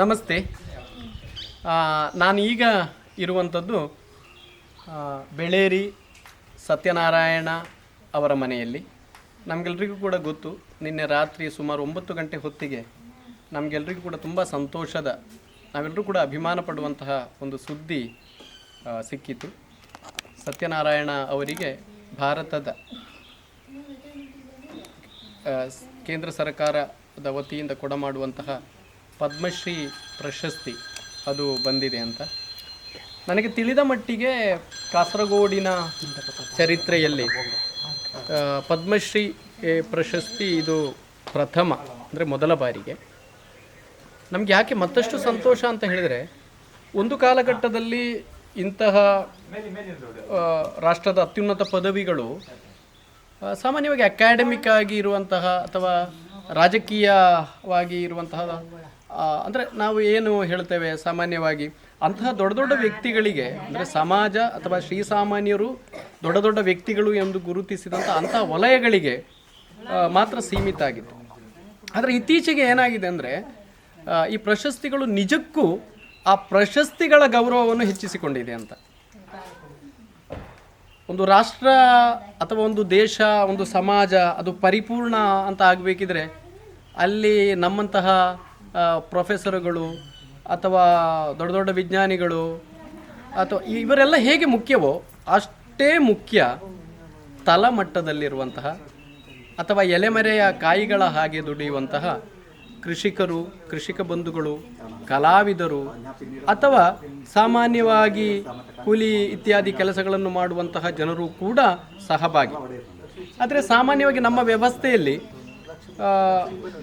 ನಮಸ್ತೆ. ನಾನು ಈಗ ಇರುವಂಥದ್ದು ಬೆಳೇರಿ ಸತ್ಯನಾರಾಯಣ ಅವರ ಮನೆಯಲ್ಲಿ. ನಮಗೆಲ್ರಿಗೂ ಕೂಡ ಗೊತ್ತು, ನಿನ್ನೆ ರಾತ್ರಿ ಸುಮಾರು ಒಂಬತ್ತು ಗಂಟೆ ಹೊತ್ತಿಗೆ ನಮಗೆಲ್ರಿಗೂ ಕೂಡ ತುಂಬ ಸಂತೋಷದ ನಾವೆಲ್ಲರೂ ಕೂಡ ಅಭಿಮಾನ ಪಡುವಂತಹ ಒಂದು ಸುದ್ದಿ ಸಿಕ್ಕಿತು. ಸತ್ಯನಾರಾಯಣ ಅವರಿಗೆ ಭಾರತದ ಕೇಂದ್ರ ಸರ್ಕಾರದ ವತಿಯಿಂದ ಕೊಡಮಾಡುವಂತಹ ಪದ್ಮಶ್ರೀ ಪ್ರಶಸ್ತಿ ಅದು ಬಂದಿದೆ ಅಂತ. ನನಗೆ ತಿಳಿದ ಮಟ್ಟಿಗೆ ಕಾಸರಗೋಡಿನ ಚರಿತ್ರೆಯಲ್ಲಿ ಪದ್ಮಶ್ರೀ ಪ್ರಶಸ್ತಿ ಇದು ಪ್ರಥಮ, ಅಂದರೆ ಮೊದಲ ಬಾರಿಗೆ. ನಮಗೆ ಯಾಕೆ ಮತ್ತಷ್ಟು ಸಂತೋಷ ಅಂತ ಹೇಳಿದರೆ, ಒಂದು ಕಾಲಘಟ್ಟದಲ್ಲಿ ಇಂತಹ ರಾಷ್ಟ್ರದ ಅತ್ಯುನ್ನತ ಪದವಿಗಳು ಸಾಮಾನ್ಯವಾಗಿ ಅಕಾಡೆಮಿಕ್ ಆಗಿ ಇರುವಂತಹ ಅಥವಾ ರಾಜಕೀಯವಾಗಿ ಇರುವಂತಹ ಅಂದರೆ ನಾವು ಏನು ಹೇಳ್ತೇವೆ ಸಾಮಾನ್ಯವಾಗಿ ಅಂತಹ ದೊಡ್ಡ ದೊಡ್ಡ ವ್ಯಕ್ತಿಗಳಿಗೆ, ಅಂದರೆ ಸಮಾಜ ಅಥವಾ ಶ್ರೀಸಾಮಾನ್ಯರು ದೊಡ್ಡ ದೊಡ್ಡ ವ್ಯಕ್ತಿಗಳು ಎಂದು ಗುರುತಿಸಿದಂಥ ಅಂತಹ ವಲಯಗಳಿಗೆ ಮಾತ್ರ ಸೀಮಿತ ಆಗಿತ್ತು. ಆದರೆ ಇತ್ತೀಚೆಗೆ ಏನಾಗಿದೆ ಅಂದರೆ ಈ ಪ್ರಶಸ್ತಿಗಳು ನಿಜಕ್ಕೂ ಆ ಪ್ರಶಸ್ತಿಗಳ ಗೌರವವನ್ನು ಹೆಚ್ಚಿಸಿಕೊಂಡಿದೆ ಅಂತ. ಒಂದು ರಾಷ್ಟ್ರ ಅಥವಾ ಒಂದು ದೇಶ, ಒಂದು ಸಮಾಜ ಅದು ಪರಿಪೂರ್ಣ ಅಂತ ಆಗಬೇಕಿದ್ರೆ ಅಲ್ಲಿ ನಮ್ಮಂತಹ ಪ್ರೊಫೆಸರ್ಗಳು ಅಥವಾ ದೊಡ್ಡ ದೊಡ್ಡ ವಿಜ್ಞಾನಿಗಳು ಅಥವಾ ಇವರೆಲ್ಲ ಹೇಗೆ ಮುಖ್ಯವೋ ಅಷ್ಟೇ ಮುಖ್ಯ ತಲಮಟ್ಟದಲ್ಲಿರುವಂತಹ ಅಥವಾ ಎಲೆಮರೆಯ ಕಾಯಿಗಳ ಹಾಗೆ ದುಡಿಯುವಂತಹ ಕೃಷಿಕರು, ಕೃಷಿಕ ಬಂಧುಗಳು, ಕಲಾವಿದರು ಅಥವಾ ಸಾಮಾನ್ಯವಾಗಿ ಕೂಲಿ ಇತ್ಯಾದಿ ಕೆಲಸಗಳನ್ನು ಮಾಡುವಂತಹ ಜನರು ಕೂಡ ಸಹಭಾಗಿ. ಆದರೆ ಸಾಮಾನ್ಯವಾಗಿ ನಮ್ಮ ವ್ಯವಸ್ಥೆಯಲ್ಲಿ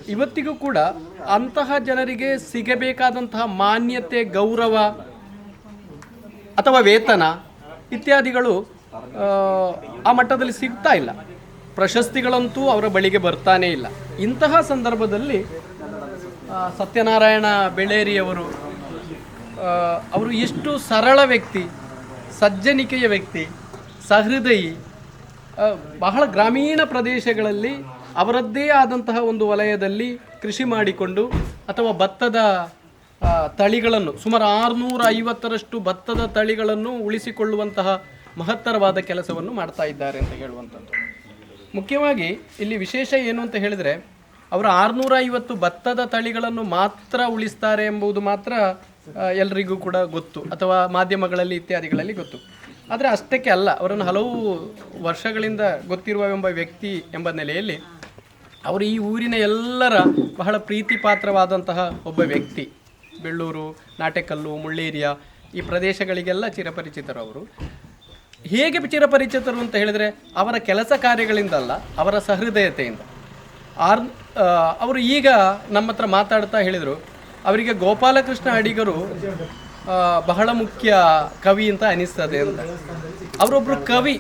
ಇವತ್ತಿಗೂ ಕೂಡ ಅಂತಹ ಜನರಿಗೆ ಸಿಗಬೇಕಾದಂತಹ ಮಾನ್ಯತೆ ಗೌರವ ಅಥವಾ ವೇತನ ಇತ್ಯಾದಿಗಳು ಆ, ಮಟ್ಟದಲ್ಲಿ ಸಿಗ್ತಾ ಇಲ್ಲ. ಪ್ರಶಸ್ತಿಗಳಂತೂ ಅವರ ಬಳಿಗೆ ಬರ್ತಾನೇ ಇಲ್ಲ. ಇಂತಹ ಸಂದರ್ಭದಲ್ಲಿ ಸತ್ಯನಾರಾಯಣ ಬೆಳೇರಿಯವರು ಅವರು ಎಷ್ಟು ಸರಳ ವ್ಯಕ್ತಿ ಸಜ್ಜನಿಕೆಯ ವ್ಯಕ್ತಿ ಸಹೃದಯಿ ಬಹಳ ಗ್ರಾಮೀಣ ಪ್ರದೇಶಗಳಲ್ಲಿ ಅವರದ್ದೇ ಆದಂತಹ ಒಂದು ವಲಯದಲ್ಲಿ ಕೃಷಿ ಮಾಡಿಕೊಂಡು ಅಥವಾ ಭತ್ತದ ತಳಿಗಳನ್ನು ಸುಮಾರು ಆರುನೂರ ಐವತ್ತರಷ್ಟು ಭತ್ತದ ತಳಿಗಳನ್ನು ಉಳಿಸಿಕೊಳ್ಳುವಂತಹ ಮಹತ್ತರವಾದ ಕೆಲಸವನ್ನು ಮಾಡ್ತಾ ಇದ್ದಾರೆ ಅಂತ ಹೇಳುವಂಥದ್ದು. ಮುಖ್ಯವಾಗಿ ಇಲ್ಲಿ ವಿಶೇಷ ಏನು ಅಂತ ಹೇಳಿದರೆ, ಅವರು ಆರುನೂರ ಐವತ್ತು ಭತ್ತದ ತಳಿಗಳನ್ನು ಮಾತ್ರ ಉಳಿಸ್ತಾರೆ ಎಂಬುದು ಮಾತ್ರ ಎಲ್ಲರಿಗೂ ಕೂಡ ಗೊತ್ತು, ಅಥವಾ ಮಾಧ್ಯಮಗಳಲ್ಲಿ ಇತ್ಯಾದಿಗಳಲ್ಲಿ ಗೊತ್ತು. ಆದರೆ ಅಷ್ಟಕ್ಕೆ ಅಲ್ಲ, ಅವರನ್ನು ಹಲವು ವರ್ಷಗಳಿಂದ ಗೊತ್ತಿರುವ ಎಂಬ ವ್ಯಕ್ತಿ ಎಂಬ ನೆಲೆಯಲ್ಲಿ ಅವರು ಈ ಊರಿನ ಎಲ್ಲರ ಬಹಳ ಪ್ರೀತಿ ಪಾತ್ರವಾದಂತಹ ಒಬ್ಬ ವ್ಯಕ್ತಿ. ಬೆಳ್ಳೂರು, ನಾಟೆಕಲ್ಲು, ಮುಳ್ಳೇರಿಯ ಈ ಪ್ರದೇಶಗಳಿಗೆಲ್ಲ ಚಿರಪರಿಚಿತರು ಅವರು. ಹೇಗೆ ಚಿರಪರಿಚಿತರು ಅಂತ ಹೇಳಿದರೆ ಅವರ ಕೆಲಸ ಕಾರ್ಯಗಳಿಂದಲ್ಲ, ಅವರ ಸಹೃದಯತೆಯಿಂದ. ಆರ್ ಅವರು ಈಗ ನಮ್ಮ ಹತ್ರ ಮಾತಾಡ್ತಾ ಹೇಳಿದರು, ಅವರಿಗೆ ಗೋಪಾಲಕೃಷ್ಣ ಅಡಿಗರು ಬಹಳ ಮುಖ್ಯ ಕವಿ ಅಂತ ಅನಿಸ್ತದೆ ಅಂತ. ಅವರೊಬ್ಬರು ಕವಿ,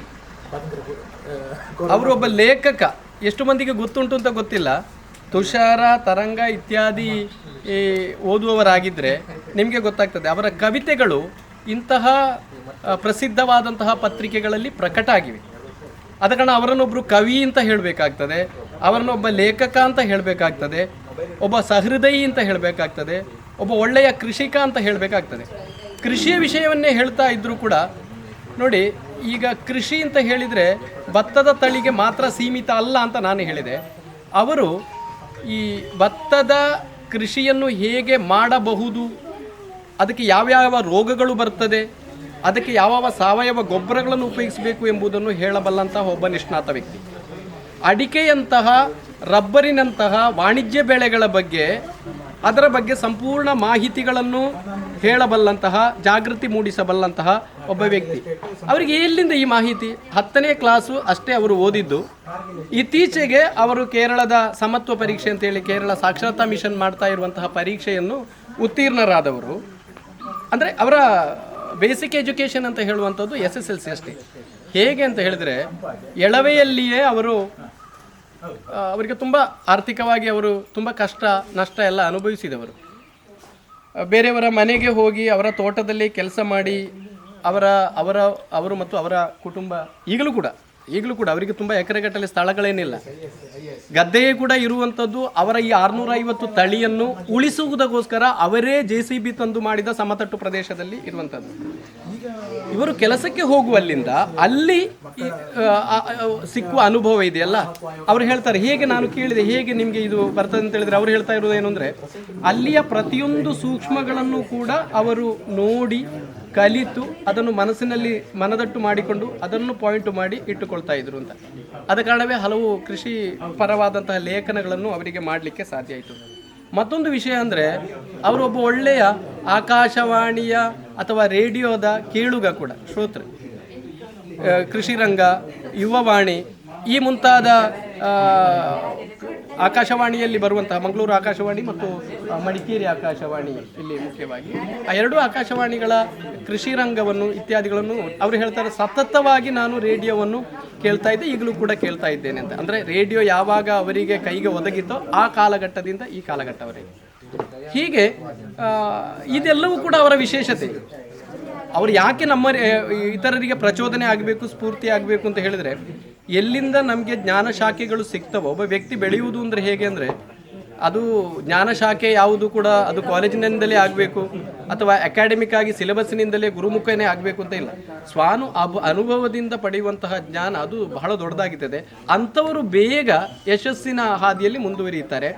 ಅವರೊಬ್ಬ ಲೇಖಕ. ಎಷ್ಟು ಮಂದಿಗೆ ಗೊತ್ತುಂಟು ಅಂತ ಗೊತ್ತಿಲ್ಲ. ತುಷಾರ, ತರಂಗ ಇತ್ಯಾದಿ ಓದುವವರಾಗಿದ್ದರೆ ನಿಮಗೆ ಗೊತ್ತಾಗ್ತದೆ. ಅವರ ಕವಿತೆಗಳು ಇಂತಹ ಪ್ರಸಿದ್ಧವಾದಂತಹ ಪತ್ರಿಕೆಗಳಲ್ಲಿ ಪ್ರಕಟ ಆಗಿವೆ. ಆದ ಕಾರಣ ಅವರನ್ನೊಬ್ಬರು ಕವಿ ಅಂತ ಹೇಳಬೇಕಾಗ್ತದೆ, ಅವರನ್ನೊಬ್ಬ ಲೇಖಕ ಅಂತ ಹೇಳಬೇಕಾಗ್ತದೆ, ಒಬ್ಬ ಸಹೃದಯಿ ಅಂತ ಹೇಳಬೇಕಾಗ್ತದೆ, ಒಬ್ಬ ಒಳ್ಳೆಯ ಕೃಷಿಕ ಅಂತ ಹೇಳಬೇಕಾಗ್ತದೆ. ಕೃಷಿಯ ವಿಷಯವನ್ನೇ ಹೇಳ್ತಾ ಇದ್ದರೂ ಕೂಡ ನೋಡಿ ಈಗ ಕೃಷಿ ಅಂತ ಹೇಳಿದರೆ ಭತ್ತದ ತಳಿಗೆ ಮಾತ್ರ ಸೀಮಿತ ಅಲ್ಲ ಅಂತ ನಾನು ಹೇಳಿದೆ. ಅವರು ಈ ಭತ್ತದ ಕೃಷಿಯನ್ನು ಹೇಗೆ ಮಾಡಬಹುದು? ಅದಕ್ಕೆ ಯಾವ್ಯಾವ ರೋಗಗಳು ಬರ್ತದೆ? ಅದಕ್ಕೆ ಯಾವ ಸಾವಯವ ಗೊಬ್ಬರಗಳನ್ನು ಉಪಯೋಗಿಸಬೇಕು ಎಂಬುದನ್ನು ಹೇಳಬಲ್ಲಂತಹ ಒಬ್ಬ ನಿಷ್ಣಾತ ವ್ಯಕ್ತಿ. ಅಡಿಕೆಯಂತಹ ರಬ್ಬರಿನಂತಹ ವಾಣಿಜ್ಯ ಬೆಳೆಗಳ ಬಗ್ಗೆ ಅದರ ಬಗ್ಗೆ ಸಂಪೂರ್ಣ ಮಾಹಿತಿಗಳನ್ನು ಹೇಳಬಲ್ಲಂತಹ, ಜಾಗೃತಿ ಮೂಡಿಸಬಲ್ಲಂತಹ ಒಬ್ಬ ವ್ಯಕ್ತಿ. ಅವರಿಗೆ ಎಲ್ಲಿಂದ ಈ ಮಾಹಿತಿ? ಹತ್ತನೇ ಕ್ಲಾಸು ಅಷ್ಟೇ ಅವರು ಓದಿದ್ದು. ಇತ್ತೀಚೆಗೆ ಅವರು ಕೇರಳದ ಸಮತ್ವ ಪರೀಕ್ಷೆ ಅಂತೇಳಿ ಕೇರಳ ಸಾಕ್ಷರತಾ ಮಿಷನ್ ಮಾಡ್ತಾ ಇರುವಂತಹ ಪರೀಕ್ಷೆಯನ್ನು ಉತ್ತೀರ್ಣರಾದವರು. ಅಂದರೆ ಅವರ ಬೇಸಿಕ್ ಎಜುಕೇಷನ್ ಅಂತ ಹೇಳುವಂಥದ್ದು ಎಸ್ ಎಸ್ ಎಲ್ ಸಿ ಅಷ್ಟೇ. ಹೇಗೆ ಅಂತ ಹೇಳಿದ್ರೆ, ಎಳವೆಯಲ್ಲಿಯೇ ಅವರು ಅವರಿಗೆ ತುಂಬ ಆರ್ಥಿಕವಾಗಿ ಅವರು ತುಂಬ ಕಷ್ಟ, ನಷ್ಟ ಎಲ್ಲ ಅನುಭವಿಸಿದವರು. ಬೇರೆಯವರ ಮನೆಗೆ ಹೋಗಿ ಅವರ ತೋಟದಲ್ಲಿ ಕೆಲಸ ಮಾಡಿ ಅವರ ಅವರ, ಅವರು ಮತ್ತು ಅವರ ಕುಟುಂಬ, ಈಗಲೂ ಕೂಡ ಈಗಲೂ ಕೂಡ ಅವರಿಗೆ ತುಂಬ ಎಕರೆಗಟ್ಟಲೆ ಸ್ಥಳಗಳೇನಿಲ್ಲ. ಗದ್ದೆಯೇ ಕೂಡ ಇರುವಂಥದ್ದು ಅವರ ಈ ಆರುನೂರ ಐವತ್ತು ತಳಿಯನ್ನು ಉಳಿಸುವುದಕ್ಕೋಸ್ಕರ ಅವರೇ ಜೆ ಸಿ ಬಿ ತಂದು ಮಾಡಿದ ಸಮತಟ್ಟು ಪ್ರದೇಶದಲ್ಲಿ ಇರುವಂಥದ್ದು ಇವರು ಕೆಲಸಕ್ಕೆ ಹೋಗುವಲ್ಲಿಂದ ಅಲ್ಲಿ ಸಿಕ್ಕುವ ಅನುಭವ ಇದೆಯಲ್ಲ? ಅವರು ಹೇಳ್ತಾರೆ, ಹೇಗೆ ನಾನು ಕೇಳಿದೆ, ಹೇಗೆ ನಿಮಗೆ ಇದು ಬರ್ತದೆ ಅಂತ ಹೇಳಿದ್ರೆ ಅವ್ರು ಹೇಳ್ತಾ ಇರೋದು ಏನು ಅಂದ್ರೆ, ಅಲ್ಲಿಯ ಪ್ರತಿಯೊಂದು ಸೂಕ್ಷ್ಮಗಳನ್ನು ಕೂಡ ಅವರು ನೋಡಿ ಕಲಿತು ಅದನ್ನು ಮನಸ್ಸಿನಲ್ಲಿ ಮನದಟ್ಟು ಮಾಡಿಕೊಂಡು ಅದನ್ನು ಪಾಯಿಂಟ್ ಮಾಡಿ ಇಟ್ಟುಕೊಳ್ತಾ ಇದ್ರು ಅಂತ. ಅದ ಕಾರಣವೇ ಹಲವು ಕೃಷಿ ಪರವಾದಂತಹ ಲೇಖನಗಳನ್ನು ಅವರಿಗೆ ಮಾಡಲಿಕ್ಕೆ ಸಾಧ್ಯ ಆಯಿತು. ಮತ್ತೊಂದು ವಿಷಯ ಅಂದರೆ, ಅವರೊಬ್ಬ ಒಳ್ಳೆಯ ಆಕಾಶವಾಣಿಯ ಅಥವಾ ರೇಡಿಯೋದ ಕೇಳುಗ ಕೂಡ, ಶ್ರೋತೃ ಕೃಷಿರಂಗ ಕೃಷಿ ರಂಗ ಯುವವಾಣಿ ಈ ಮುಂತಾದ ಆಕಾಶವಾಣಿಯಲ್ಲಿ ಬರುವಂತಹ ಮಂಗಳೂರು ಆಕಾಶವಾಣಿ ಮತ್ತು ಮಡಿಕೇರಿ ಆಕಾಶವಾಣಿ ಇಲ್ಲಿ ಮುಖ್ಯವಾಗಿ. ಆ ಎರಡೂ ಆಕಾಶವಾಣಿಗಳ ಕೃಷಿ ರಂಗವನ್ನು ಇತ್ಯಾದಿಗಳನ್ನು ಅವರು ಹೇಳ್ತಾರೆ, ಸತತವಾಗಿ ನಾನು ರೇಡಿಯೋವನ್ನು ಕೇಳ್ತಾ ಇದ್ದೆ, ಈಗಲೂ ಕೂಡ ಕೇಳ್ತಾ ಇದ್ದೇನೆ ಅಂತ. ಅಂದರೆ ರೇಡಿಯೋ ಯಾವಾಗ ಅವರಿಗೆ ಕೈಗೆ ಒದಗಿತೋ ಆ ಕಾಲಘಟ್ಟದಿಂದ ಈ ಕಾಲಘಟ್ಟವರೆಗೆ ಹೀಗೆ ಇದೆಲ್ಲವೂ ಕೂಡ ಅವರ ವಿಶೇಷತೆ. ಅವರು ಯಾಕೆ ನಮ್ಮ ಇತರರಿಗೆ ಪ್ರಚೋದನೆ ಆಗಬೇಕು, ಸ್ಫೂರ್ತಿ ಆಗಬೇಕು ಅಂತ ಹೇಳಿದ್ರೆ ಎಲ್ಲಿಂದ ನಮಗೆ ಜ್ಞಾನ ಶಾಖೆಗಳು ಸಿಗ್ತವೋ? ಒಬ್ಬ ವ್ಯಕ್ತಿ ಬೆಳೆಯುವುದು ಅಂದರೆ ಹೇಗೆ ಅಂದರೆ, ಅದು ಜ್ಞಾನ ಶಾಖೆ ಯಾವುದು ಕೂಡ ಅದು ಕಾಲೇಜಿನಿಂದಲೇ ಆಗಬೇಕು, ಅಥವಾ ಅಕಾಡೆಮಿಕ್ ಆಗಿ ಸಿಲೆಬಸ್ನಿಂದಲೇ ಗುರುಮುಖನೇ ಆಗಬೇಕು ಅಂತ ಇಲ್ಲ. ಸ್ವಾನು ಅಬ್, ಅನುಭವದಿಂದ ಪಡೆಯುವಂತಹ ಜ್ಞಾನ ಅದು ಬಹಳ ದೊಡ್ಡದಾಗಿರ್ತದೆ. ಅಂಥವರು ಬೇಗ ಯಶಸ್ಸಿನ ಹಾದಿಯಲ್ಲಿ ಮುಂದುವರಿಯುತ್ತಾರೆ.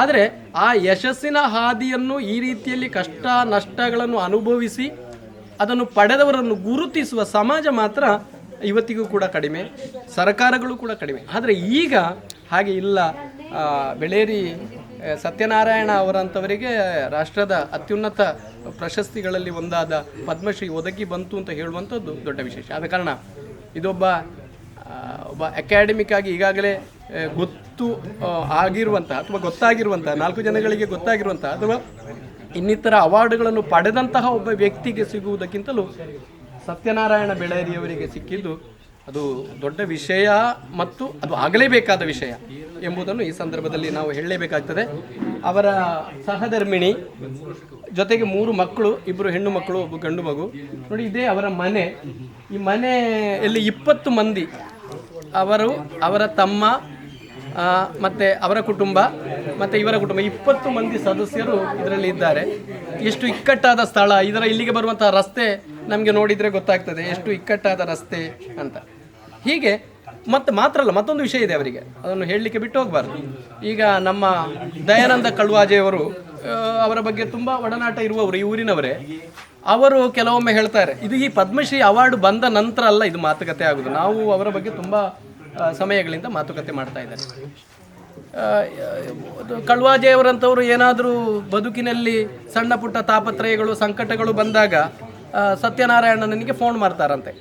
ಆದರೆ ಆ ಯಶಸ್ಸಿನ ಹಾದಿಯನ್ನು ಈ ರೀತಿಯಲ್ಲಿ ಕಷ್ಟ, ನಷ್ಟಗಳನ್ನು ಅನುಭವಿಸಿ ಅದನ್ನು ಪಡೆದವರನ್ನು ಗುರುತಿಸುವ ಸಮಾಜ ಮಾತ್ರ ಇವತ್ತಿಗೂ ಕೂಡ ಕಡಿಮೆ, ಸರ್ಕಾರಗಳು ಕೂಡ ಕಡಿಮೆ. ಆದರೆ ಈಗ ಹಾಗೆ ಇಲ್ಲ. ಬೆಳೇರಿ ಸತ್ಯನಾರಾಯಣ ಅವರಂಥವರಿಗೆ ರಾಷ್ಟ್ರದ ಅತ್ಯುನ್ನತ ಪ್ರಶಸ್ತಿಗಳಲ್ಲಿ ಒಂದಾದ ಪದ್ಮಶ್ರೀ ಒದಗಿ ಬಂತು ಅಂತ ಹೇಳುವಂಥದ್ದು ದೊಡ್ಡ ವಿಶೇಷ. ಆದ ಕಾರಣ ಇದೊಬ್ಬ ಒಬ್ಬ ಅಕಾಡೆಮಿಕ್ ಆಗಿ ಈಗಾಗಲೇ ಗೊತ್ತು ಆಗಿರುವಂತಹ ಅಥವಾ ಗೊತ್ತಾಗಿರುವಂತಹ, ನಾಲ್ಕು ಜನಗಳಿಗೆ ಗೊತ್ತಾಗಿರುವಂತಹ ಅಥವಾ ಇನ್ನಿತರ ಅವಾರ್ಡ್ಗಳನ್ನು ಪಡೆದಂತಹ ಒಬ್ಬ ವ್ಯಕ್ತಿಗೆ ಸಿಗುವುದಕ್ಕಿಂತಲೂ ಸತ್ಯನಾರಾಯಣ ಬೆಳೇರಿಯವರಿಗೆ ಸಿಕ್ಕಿದ್ದು ಅದು ದೊಡ್ಡ ವಿಷಯ ಮತ್ತು ಅದು ಆಗಲೇಬೇಕಾದ ವಿಷಯ ಎಂಬುದನ್ನು ಈ ಸಂದರ್ಭದಲ್ಲಿ ನಾವು ಹೇಳಲೇಬೇಕಾಗ್ತದೆ. ಅವರ ಸಹಧರ್ಮಿಣಿ ಜೊತೆಗೆ ಮೂರು ಮಕ್ಕಳು ಇಬ್ಬರು ಹೆಣ್ಣು ಮಕ್ಕಳು, ಒಬ್ಬ ಗಂಡು ಮಗು. ನೋಡಿ, ಇದೇ ಅವರ ಮನೆ. ಈ ಮನೆಯಲ್ಲಿ ಇಪ್ಪತ್ತು ಮಂದಿ. ಅವರು ಅವರ ತಮ್ಮ ಮತ್ತೆ ಅವರ ಕುಟುಂಬ, ಮತ್ತೆ ಇವರ ಕುಟುಂಬ. ಇಪ್ಪತ್ತು ಮಂದಿ ಸದಸ್ಯರು ಇದರಲ್ಲಿ ಇದ್ದಾರೆ. ಎಷ್ಟು ಇಕ್ಕಟ್ಟಾದ ಸ್ಥಳ ಇದರ ಇಲ್ಲಿಗೆ ಬರುವಂಥ ರಸ್ತೆ ನಮಗೆ ನೋಡಿದರೆ ಗೊತ್ತಾಗ್ತದೆ. ಎಷ್ಟು ಇಕ್ಕಟ್ಟಾದ ರಸ್ತೆ ಅಂತ. ಹೀಗೆ ಮತ್ತೆ ಮಾತ್ರ ಅಲ್ಲ ಮತ್ತೊಂದು ವಿಷಯ ಇದೆ ಅವರಿಗೆ. ಅದನ್ನು ಹೇಳಲಿಕ್ಕೆ ಬಿಟ್ಟು ಹೋಗಬಾರ್ದು. ಈಗ ನಮ್ಮ ದಯಾನಂದ ಕಳ್ವಾಜೆಯವರು ಅವರ ಬಗ್ಗೆ ತುಂಬ ಒಡನಾಟ ಇರುವವರು, ಈ ಊರಿನವರೇ. ಅವರು ಕೆಲವೊಮ್ಮೆ ಹೇಳ್ತಾರೆ, ಇದು ಈ ಪದ್ಮಶ್ರೀ ಅವಾರ್ಡ್ ಬಂದ ನಂತರ ಅಲ್ಲ ಇದು ಮಾತುಕತೆ ಆಗುದು. ನಾವು ಅವರ ಬಗ್ಗೆ ತುಂಬ ಸಮಯಗಳಿಂದ ಮಾತುಕತೆ ಮಾಡ್ತಾ ಇದ್ದಾರೆ. ಕಳ್ವಾಜೆಯವರಂಥವ್ರು ಏನಾದರೂ ಬದುಕಿನಲ್ಲಿ ಸಣ್ಣ ಪುಟ್ಟ ತಾಪತ್ರಯಗಳು, ಸಂಕಟಗಳು ಬಂದಾಗ ಸತ್ಯನಾರಾಯಣನಿಗೆ ಫೋನ್ ಮಾಡ್ತಾರಂತೆ.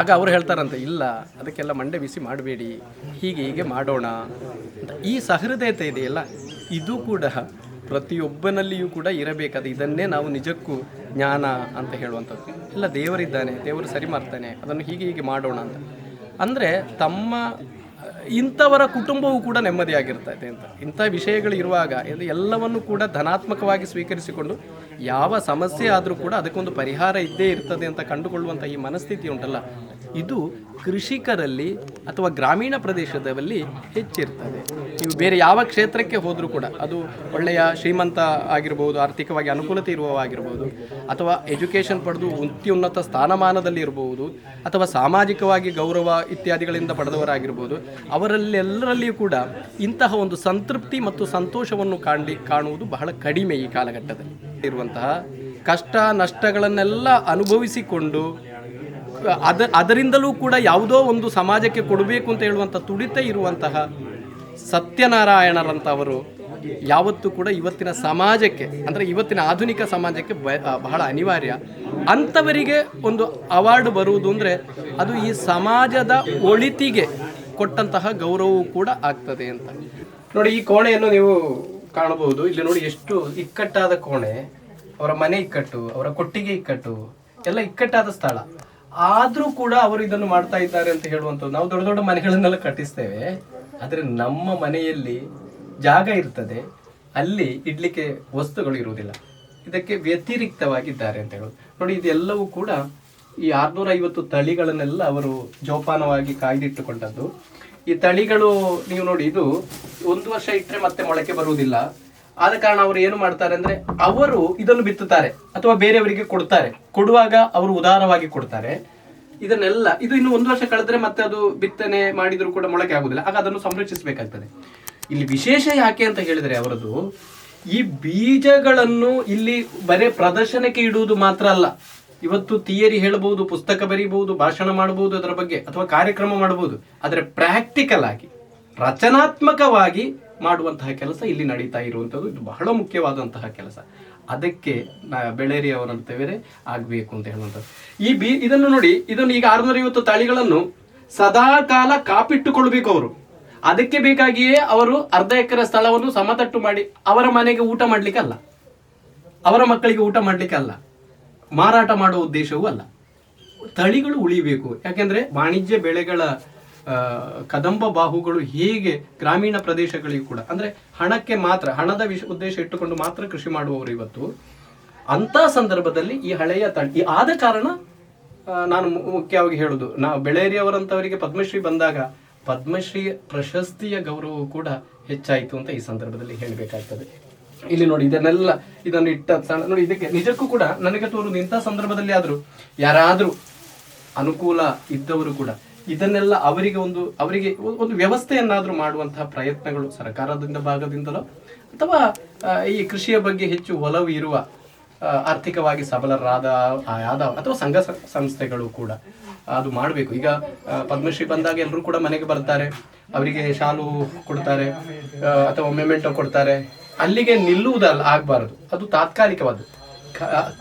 ಆಗ ಅವ್ರು ಹೇಳ್ತಾರಂತೆ, ಇಲ್ಲ, ಅದಕ್ಕೆಲ್ಲ ಮಂಡೆ ಬಿಸಿ ಮಾಡಬೇಡಿ, ಹೀಗೆ ಹೀಗೆ ಮಾಡೋಣ. ಅಂತ. ಈ ಸಹೃದಯತೆ ಇದೆಯಲ್ಲ, ಇದು ಕೂಡ ಪ್ರತಿಯೊಬ್ಬನಲ್ಲಿಯೂ ಕೂಡ ಇರಬೇಕಾದ ಇದನ್ನೇ ನಾವು ನಿಜಕ್ಕೂ ಜ್ಞಾನ ಅಂತ ಹೇಳುವಂಥದ್ದು. ಇಲ್ಲ ದೇವರಿದ್ದಾನೆ, ದೇವರು ಸರಿ ಮಾಡ್ತಾನೆ, ಅದನ್ನು ಹೀಗೆ ಹೀಗೆ ಮಾಡೋಣ ಅಂತ. ಅಂದರೆ ತಮ್ಮ, ಇಂಥವರ ಕುಟುಂಬವೂ ಕೂಡ ನೆಮ್ಮದಿಯಾಗಿರ್ತೈತೆ ಅಂತ. ಇಂಥ ವಿಷಯಗಳು ಇರುವಾಗ ಎಲ್ಲವನ್ನು ಕೂಡ ಧನಾತ್ಮಕವಾಗಿ ಸ್ವೀಕರಿಸಿಕೊಂಡು ಯಾವ ಸಮಸ್ಯೆ ಆದರೂ ಕೂಡ ಅದಕ್ಕೊಂದು ಪರಿಹಾರ ಇದ್ದೇ ಇರ್ತದೆ ಅಂತ ಕಂಡುಕೊಳ್ಳುವಂಥ ಈ ಮನಸ್ಥಿತಿ ಉಂಟಲ್ಲ. ಇದು ಕೃಷಿಕರಲ್ಲಿ ಅಥವಾ ಗ್ರಾಮೀಣ ಪ್ರದೇಶದಲ್ಲಿ ಹೆಚ್ಚಿರ್ತದೆ. ನೀವು ಬೇರೆ ಯಾವ ಕ್ಷೇತ್ರಕ್ಕೆ ಹೋದರೂ ಕೂಡ, ಅದು ಒಳ್ಳೆಯ ಶ್ರೀಮಂತ ಆಗಿರ್ಬೋದು, ಆರ್ಥಿಕವಾಗಿ ಅನುಕೂಲತೆ ಇರುವವಾಗಿರ್ಬೋದು ಅಥವಾ ಎಜುಕೇಷನ್ ಪಡೆದು ಅತ್ಯುನ್ನತ ಸ್ಥಾನಮಾನದಲ್ಲಿ ಇರಬಹುದು ಅಥವಾ ಸಾಮಾಜಿಕವಾಗಿ ಗೌರವ ಇತ್ಯಾದಿಗಳಿಂದ ಪಡೆದವರಾಗಿರ್ಬೋದು, ಅವರಲ್ಲೆಲ್ಲರಲ್ಲಿಯೂ ಕೂಡ ಇಂತಹ ಒಂದು ಸಂತೃಪ್ತಿ ಮತ್ತು ಸಂತೋಷವನ್ನು ಕಾಣಲಿ, ಕಾಣುವುದು ಬಹಳ ಕಡಿಮೆ ಈ ಕಾಲಘಟ್ಟದಲ್ಲಿ. ಇರುವಂತಹ ಕಷ್ಟ, ನಷ್ಟಗಳನ್ನೆಲ್ಲ ಅನುಭವಿಸಿಕೊಂಡು ಅದ ಅದರಿಂದಲೂ ಕೂಡ ಯಾವುದೋ ಒಂದು ಸಮಾಜಕ್ಕೆ ಕೊಡಬೇಕು ಅಂತ ಹೇಳುವಂಥ ತುಡಿತ ಇರುವಂತಹ ಸತ್ಯನಾರಾಯಣರಂಥವರು ಯಾವತ್ತೂ ಕೂಡ ಇವತ್ತಿನ ಸಮಾಜಕ್ಕೆ, ಅಂದರೆ ಇವತ್ತಿನ ಆಧುನಿಕ ಸಮಾಜಕ್ಕೆ ಬಹಳ ಅನಿವಾರ್ಯ. ಅಂಥವರಿಗೆ ಒಂದು ಅವಾರ್ಡ್ ಬರುವುದು ಅಂದರೆ ಅದು ಈ ಸಮಾಜದ ಒಳಿತಿಗೆ ಕೊಟ್ಟಂತಹ ಗೌರವವು ಕೂಡ ಆಗ್ತದೆ ಅಂತ. ನೋಡಿ, ಈ ಕೋಣೆಯನ್ನು ನೀವು ಕಾಣಬಹುದು. ಇಲ್ಲಿ ನೋಡಿ ಎಷ್ಟು ಇಕ್ಕಟ್ಟಾದ ಕೋಣೆ. ಅವರ ಮನೆ ಇಕ್ಕಟ್ಟು, ಅವರ ಕೊಟ್ಟಿಗೆ ಇಕ್ಕಟ್ಟು, ಎಲ್ಲ ಇಕ್ಕಟ್ಟಾದ ಸ್ಥಳ. ಆದ್ರೂ ಕೂಡ ಅವರು ಇದನ್ನು ಮಾಡ್ತಾ ಇದ್ದಾರೆ ಅಂತ ಹೇಳುವಂಥದ್ದು. ನಾವು ದೊಡ್ಡ ದೊಡ್ಡ ಮನೆಗಳನ್ನೆಲ್ಲ ಕಟ್ಟಿಸ್ತೇವೆ. ಆದರೆ ನಮ್ಮ ಮನೆಯಲ್ಲಿ ಜಾಗ ಇರ್ತದೆ. ಅಲ್ಲಿ ಇಡ್ಲಿಕ್ಕೆ ವಸ್ತುಗಳು ಇರುವುದಿಲ್ಲ. ಇದಕ್ಕೆ ವ್ಯತಿರಿಕ್ತವಾಗಿದ್ದಾರೆ ಅಂತ ಹೇಳೋದು. ನೋಡಿ, ಇದೆಲ್ಲವೂ ಕೂಡ ಈ ಆರ್ನೂರ ಐವತ್ತು ತಳಿಗಳನ್ನೆಲ್ಲ ಅವರು ಜೋಪಾನವಾಗಿ ಕಾಯ್ದಿಟ್ಟುಕೊಂಡದ್ದು. ಈ ತಳಿಗಳು, ನೀವು ನೋಡಿ, ಇದು ಒಂದು ವರ್ಷ ಇಟ್ಟರೆ ಮತ್ತೆ ಮೊಳಕೆ ಬರುವುದಿಲ್ಲ. ಆದ ಕಾರಣ ಅವರು ಏನು ಮಾಡ್ತಾರೆ ಅಂದ್ರೆ ಅವರು ಇದನ್ನು ಬಿತ್ತುತ್ತಾರೆ ಅಥವಾ ಬೇರೆಯವರಿಗೆ ಕೊಡ್ತಾರೆ ಕೊಡುವಾಗ ಅವರು ಉದಾರವಾಗಿ ಕೊಡ್ತಾರೆ. ಇದನ್ನೆಲ್ಲ ಇದು ಇನ್ನು ಒಂದು ವರ್ಷ ಕಳೆದ್ರೆ ಮತ್ತೆ ಅದು ಬಿತ್ತನೆ ಮಾಡಿದ್ರು ಕೂಡ ಮೊಳಕೆ ಆಗುದಿಲ್ಲ. ಆಗ ಅದನ್ನು ಸಂರಕ್ಷಿಸಬೇಕಾಗ್ತದೆ. ಇಲ್ಲಿ ವಿಶೇಷ ಯಾಕೆ ಅಂತ ಹೇಳಿದ್ರೆ ಅವರದು ಈ ಬೀಜಗಳನ್ನು ಇಲ್ಲಿ ಬರೇ ಪ್ರದರ್ಶನಕ್ಕೆ ಇಡುವುದು ಮಾತ್ರ ಅಲ್ಲ. ಇವತ್ತು ಥಿಯರಿ ಹೇಳಬಹುದು, ಪುಸ್ತಕ ಬರೀಬಹುದು, ಭಾಷಣ ಮಾಡಬಹುದು ಅದರ ಬಗ್ಗೆ ಅಥವಾ ಕಾರ್ಯಕ್ರಮ ಮಾಡಬಹುದು. ಆದರೆ ಪ್ರಾಕ್ಟಿಕಲ್ ಆಗಿ, ರಚನಾತ್ಮಕವಾಗಿ ಮಾಡುವಂತಹ ಕೆಲಸ ಇಲ್ಲಿ ನಡೀತಾ ಇರುವಂಥದ್ದು. ಇದು ಬಹಳ ಮುಖ್ಯವಾದಂತಹ ಕೆಲಸ. ಅದಕ್ಕೆ ನಾ ಬೆಳೇರಿ ಅವರಂತವರೇ ಆಗಬೇಕು ಅಂತ ಹೇಳುವಂಥದ್ದು. ಈ ಬಿ, ಇದನ್ನು ನೋಡಿ, ಇದನ್ನು ಈಗ ಆರುನೂರ ಐವತ್ತು ತಳಿಗಳನ್ನು ಸದಾ ಕಾಲ ಕಾಪಿಟ್ಟುಕೊಳ್ಬೇಕು ಅವರು. ಅದಕ್ಕೆ ಬೇಕಾಗಿಯೇ ಅವರು ಅರ್ಧ ಎಕರೆ ಸ್ಥಳವನ್ನು ಸಮತಟ್ಟು ಮಾಡಿ ಅವರ ಮನೆಗೆ ಊಟ ಮಾಡ್ಲಿಕ್ಕೆ ಅಲ್ಲ. ಅವರ ಮಕ್ಕಳಿಗೆ ಊಟ ಮಾಡ್ಲಿಕ್ಕೆ ಅಲ್ಲ. ಮಾರಾಟ ಮಾಡುವ ಉದ್ದೇಶವೂ ಅಲ್ಲ. ತಳಿಗಳು ಉಳಿಬೇಕು. ಯಾಕೆಂದ್ರೆ ವಾಣಿಜ್ಯ ಬೆಳೆಗಳ ಕದಂಬ ಬಾಹುಗಳು ಹೇಗೆ ಗ್ರಾಮೀಣ ಪ್ರದೇಶಗಳಿಗೂ ಕೂಡ, ಅಂದ್ರೆ ಹಣಕ್ಕೆ ಮಾತ್ರ, ಹಣದ ವಿಷ, ಉದ್ದೇಶ ಇಟ್ಟುಕೊಂಡು ಮಾತ್ರ ಕೃಷಿ ಮಾಡುವವರು ಇವತ್ತು. ಅಂತ ಸಂದರ್ಭದಲ್ಲಿ ಈ ಹಳೆಯ ತಳಿ ಆದ ಕಾರಣ ನಾನು ಮುಖ್ಯವಾಗಿ ಹೇಳುದು, ನಾವು ಬೆಳೇರಿಯವರಂತವರಿಗೆ ಪದ್ಮಶ್ರೀ ಬಂದಾಗ ಪದ್ಮಶ್ರೀ ಪ್ರಶಸ್ತಿಯ ಗೌರವ ಕೂಡ ಹೆಚ್ಚಾಯಿತು ಅಂತ ಈ ಸಂದರ್ಭದಲ್ಲಿ ಹೇಳಬೇಕಾಗ್ತದೆ. ಇಲ್ಲಿ ನೋಡಿ, ಇದನ್ನೆಲ್ಲ, ಇದನ್ನು ಇಟ್ಟ ನೋಡಿ, ಇದಕ್ಕೆ ನಿಜಕ್ಕೂ ಕೂಡ ನನಗೆ ತೋರುದು ಇಂಥ ಸಂದರ್ಭದಲ್ಲಿ ಆದರೂ, ಯಾರಾದರೂ ಅನುಕೂಲ ಇದ್ದವರು ಕೂಡ ಇದನ್ನೆಲ್ಲ ಅವರಿಗೆ ಒಂದು ಅವರಿಗೆ ಒಂದು ವ್ಯವಸ್ಥೆಯನ್ನಾದರೂ ಮಾಡುವಂತಹ ಪ್ರಯತ್ನಗಳು ಸರ್ಕಾರದಿಂದ ಭಾಗದಿಂದಲೋ, ಅಥವಾ ಈ ಕೃಷಿಯ ಬಗ್ಗೆ ಹೆಚ್ಚು ಒಲವು ಇರುವ ಆರ್ಥಿಕವಾಗಿ ಸಬಲರಾದ ಆದ ಅಥವಾ ಸಂಘ ಸಂಸ್ಥೆಗಳು ಕೂಡ ಅದು ಮಾಡಬೇಕು. ಈಗ ಪದ್ಮಶ್ರೀ ಬಂದಾಗ ಎಲ್ಲರೂ ಕೂಡ ಮನೆಗೆ ಬರ್ತಾರೆ. ಅವರಿಗೆ ಶಾಲು ಕೊಡ್ತಾರೆ ಅಥವಾ ಮೆಮೆಂಟೋ ಕೊಡ್ತಾರೆ. ಅಲ್ಲಿಗೆ ನಿಲ್ಲುವುದಲ್ಲ ಆಗಬಾರದು. ಅದು ಕ-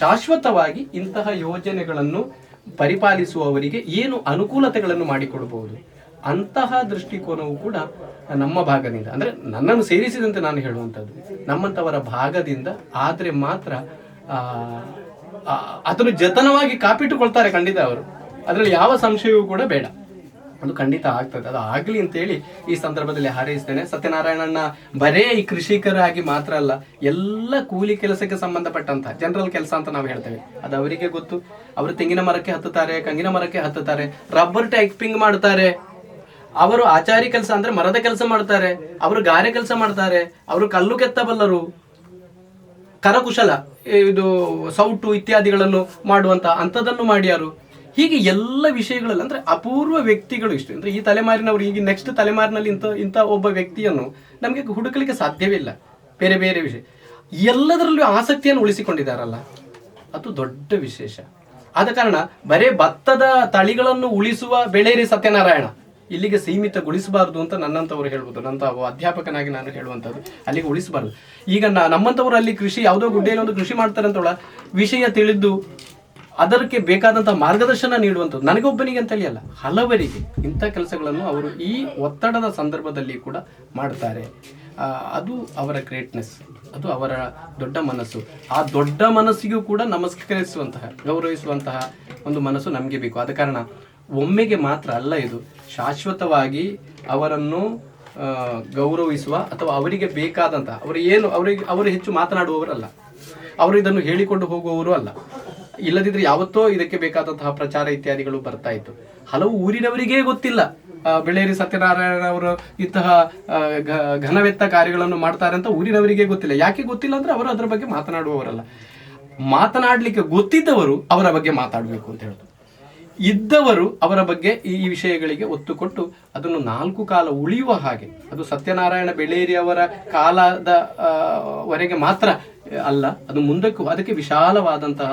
ಶಾಶ್ವತವಾಗಿ ಇಂತಹ ಯೋಜನೆಗಳನ್ನು ಪರಿಪಾಲಿಸುವವರಿಗೆ ಏನು ಅನುಕೂಲತೆಗಳನ್ನು ಮಾಡಿಕೊಡಬಹುದು ಅಂತಹ ದೃಷ್ಟಿಕೋನವು ಕೂಡ ನಮ್ಮ ಭಾಗದಿಂದ. ಅಂದ್ರೆ ನನ್ನನ್ನು ಸೇರಿಸಿದಂತೆ ನಾನು ಹೇಳುವಂಥದ್ದು. ನಮ್ಮಂಥವರ ಭಾಗದಿಂದ ಆದರೆ ಮಾತ್ರ ಅದನ್ನು ಜತನವಾಗಿ ಕಾಪಿಟ್ಟುಕೊಳ್ತಾರೆ ಖಂಡಿತ ಅವರು. ಅದರಲ್ಲಿ ಯಾವ ಸಂಶಯವೂ ಕೂಡ ಬೇಡ. ಅದು ಖಂಡಿತ ಆಗ್ತದೆ. ಅದು ಆಗ್ಲಿ ಅಂತೇಳಿ ಈ ಸಂದರ್ಭದಲ್ಲಿ ಹಾರೈಸ್ತೇನೆ. ಸತ್ಯನಾರಾಯಣಣ್ಣ ಬರೇ ಈ ಕೃಷಿಕರಾಗಿ ಮಾತ್ರ ಅಲ್ಲ, ಎಲ್ಲ ಕೂಲಿ ಕೆಲಸಕ್ಕೆ ಸಂಬಂಧಪಟ್ಟಂತಹ ಜನರಲ್ ಕೆಲಸ ಅಂತ ನಾವು ಹೇಳ್ತೇವೆ. ಅದು ಅವರಿಗೆ ಗೊತ್ತು. ಅವರು ತೆಂಗಿನ ಮರಕ್ಕೆ ಹತ್ತುತ್ತಾರೆ, ಕಂಗಿನ ಮರಕ್ಕೆ ಹತ್ತುತ್ತಾರೆ, ರಬ್ಬರ್ ಟೈಪಿಂಗ್ ಮಾಡ್ತಾರೆ. ಅವರು ಆಚಾರಿ ಕೆಲಸ ಅಂದ್ರೆ ಮರದ ಕೆಲಸ ಮಾಡ್ತಾರೆ, ಅವರು ಗಾರೆ ಕೆಲಸ ಮಾಡ್ತಾರೆ, ಅವರು ಕಲ್ಲು ಕೆತ್ತಬಲ್ಲರು, ಕರಕುಶಲ, ಇದು ಸೌಟು ಇತ್ಯಾದಿಗಳನ್ನು ಮಾಡುವಂತ ಅಂಥದ್ದನ್ನು ಮಾಡ್ಯಾರು ಹೀಗೆ ಎಲ್ಲ ವಿಷಯಗಳಲ್ಲಿ ಅಂದ್ರೆ ಅಪೂರ್ವ ವ್ಯಕ್ತಿಗಳು ಇಷ್ಟು. ಅಂದ್ರೆ ಈ ತಲೆಮಾರಿನವರು ಈಗ ನೆಕ್ಸ್ಟ್ ತಲೆಮಾರಿನಲ್ಲಿ ಇಂಥ ಇಂಥ ಒಬ್ಬ ವ್ಯಕ್ತಿಯನ್ನು ನಮಗೆ ಹುಡುಕಲಿಕ್ಕೆ ಸಾಧ್ಯವಿಲ್ಲ ಬೇರೆ ಬೇರೆ ವಿಷಯ. ಎಲ್ಲದರಲ್ಲೂ ಆಸಕ್ತಿಯನ್ನು ಉಳಿಸಿಕೊಂಡಿದ್ದಾರಲ್ಲ. ಅದು ದೊಡ್ಡ ವಿಶೇಷ. ಆದ ಕಾರಣ ಬರೇ ಭತ್ತದ ತಳಿಗಳನ್ನು ಉಳಿಸುವ ಬೆಳೇರಿ ಸತ್ಯನಾರಾಯಣ. ಇಲ್ಲಿಗೆ ಸೀಮಿತಗೊಳಿಸಬಾರದು ಅಂತ ನನ್ನಂತವರು ಹೇಳ್ಬೋದು. ನಂತ ಅಧ್ಯಾಪಕನಾಗಿ ನಾನು ಹೇಳುವಂಥದ್ದು. ಅಲ್ಲಿಗೆ ಉಳಿಸಬಾರದು. ಈಗ ನ- ನಮ್ಮಂತವರು ಅಲ್ಲಿ ಕೃಷಿ ಯಾವುದೋ ಗುಡ್ಡೆಯಲ್ಲಿ ಒಂದು ಕೃಷಿ ಮಾಡ್ತಾರೆ ಅಂತ ವಿಷಯ ತಿಳಿದು ಅದಕ್ಕೆ ಬೇಕಾದಂಥ ಮಾರ್ಗದರ್ಶನ ನೀಡುವಂಥದ್ದು ನನಗೊಬ್ಬನಿಗೆ ಅಂತೇಳಿ ಅಲ್ಲ, ಹಲವರಿಗೆ ಇಂಥ ಕೆಲಸಗಳನ್ನು ಅವರು ಈ ಒತ್ತಡದ ಸಂದರ್ಭದಲ್ಲಿ ಕೂಡ ಮಾಡ್ತಾರೆ. ಅದು ಅವರ ಗ್ರೇಟ್ನೆಸ್ ಅದು ಅವರ ದೊಡ್ಡ ಮನಸ್ಸು. ಆ ದೊಡ್ಡ ಮನಸ್ಸಿಗೂ ಕೂಡ ನಮಸ್ಕರಿಸುವಂತಹ, ಗೌರವಿಸುವಂತಹ ಒಂದು ಮನಸ್ಸು ನಮಗೆ ಬೇಕು. ಆದ ಕಾರಣ ಒಮ್ಮೆಗೆ ಮಾತ್ರ ಅಲ್ಲ ಇದು, ಶಾಶ್ವತವಾಗಿ ಅವರನ್ನು ಗೌರವಿಸುವ ಅಥವಾ ಅವರಿಗೆ ಬೇಕಾದಂತಹ, ಅವರು ಏನು, ಅವರಿಗೆ, ಅವರು ಹೆಚ್ಚು ಮಾತನಾಡುವವರಲ್ಲ. ಅವರು ಇದನ್ನು ಹೇಳಿಕೊಂಡು ಹೋಗುವವರು ಅಲ್ಲ. ಇಲ್ಲದಿದ್ರೆ ಯಾವತ್ತೋ ಇದಕ್ಕೆ ಬೇಕಾದಂತಹ ಪ್ರಚಾರ ಇತ್ಯಾದಿಗಳು ಬರ್ತಾ ಇತ್ತು. ಹಲವು ಊರಿನವರಿಗೇ ಗೊತ್ತಿಲ್ಲ. ಬೆಳೇರಿ ಸತ್ಯನಾರಾಯಣ ಅವರು ಇಂತಹ ಘನವೆತ್ತ ಕಾರ್ಯಗಳನ್ನು ಮಾಡ್ತಾರೆ ಅಂತ ಊರಿನವರಿಗೆ ಗೊತ್ತಿಲ್ಲ. ಯಾಕೆ ಗೊತ್ತಿಲ್ಲ ಅಂದ್ರೆ ಅವರು ಅದರ ಬಗ್ಗೆ ಮಾತನಾಡುವವರಲ್ಲ. ಮಾತನಾಡಲಿಕ್ಕೆ ಗೊತ್ತಿದ್ದವರು ಅವರ ಬಗ್ಗೆ ಮಾತಾಡಬೇಕು ಅಂತ ಹೇಳಿದ್ರು ಇದ್ದವರು ಅವರ ಬಗ್ಗೆ ಈ ವಿಷಯಗಳಿಗೆ ಒತ್ತು ಕೊಟ್ಟು ಅದನ್ನು ನಾಲ್ಕು ಕಾಲ ಉಳಿಯುವ ಹಾಗೆ, ಅದು ಸತ್ಯನಾರಾಯಣ ಬೆಳೇರಿ ಅವರ ಕಾಲದ ವರೆಗೆ ಮಾತ್ರ ಅಲ್ಲ, ಅದು ಮುಂದಕ್ಕೂ, ಅದಕ್ಕೆ ವಿಶಾಲವಾದಂತಹ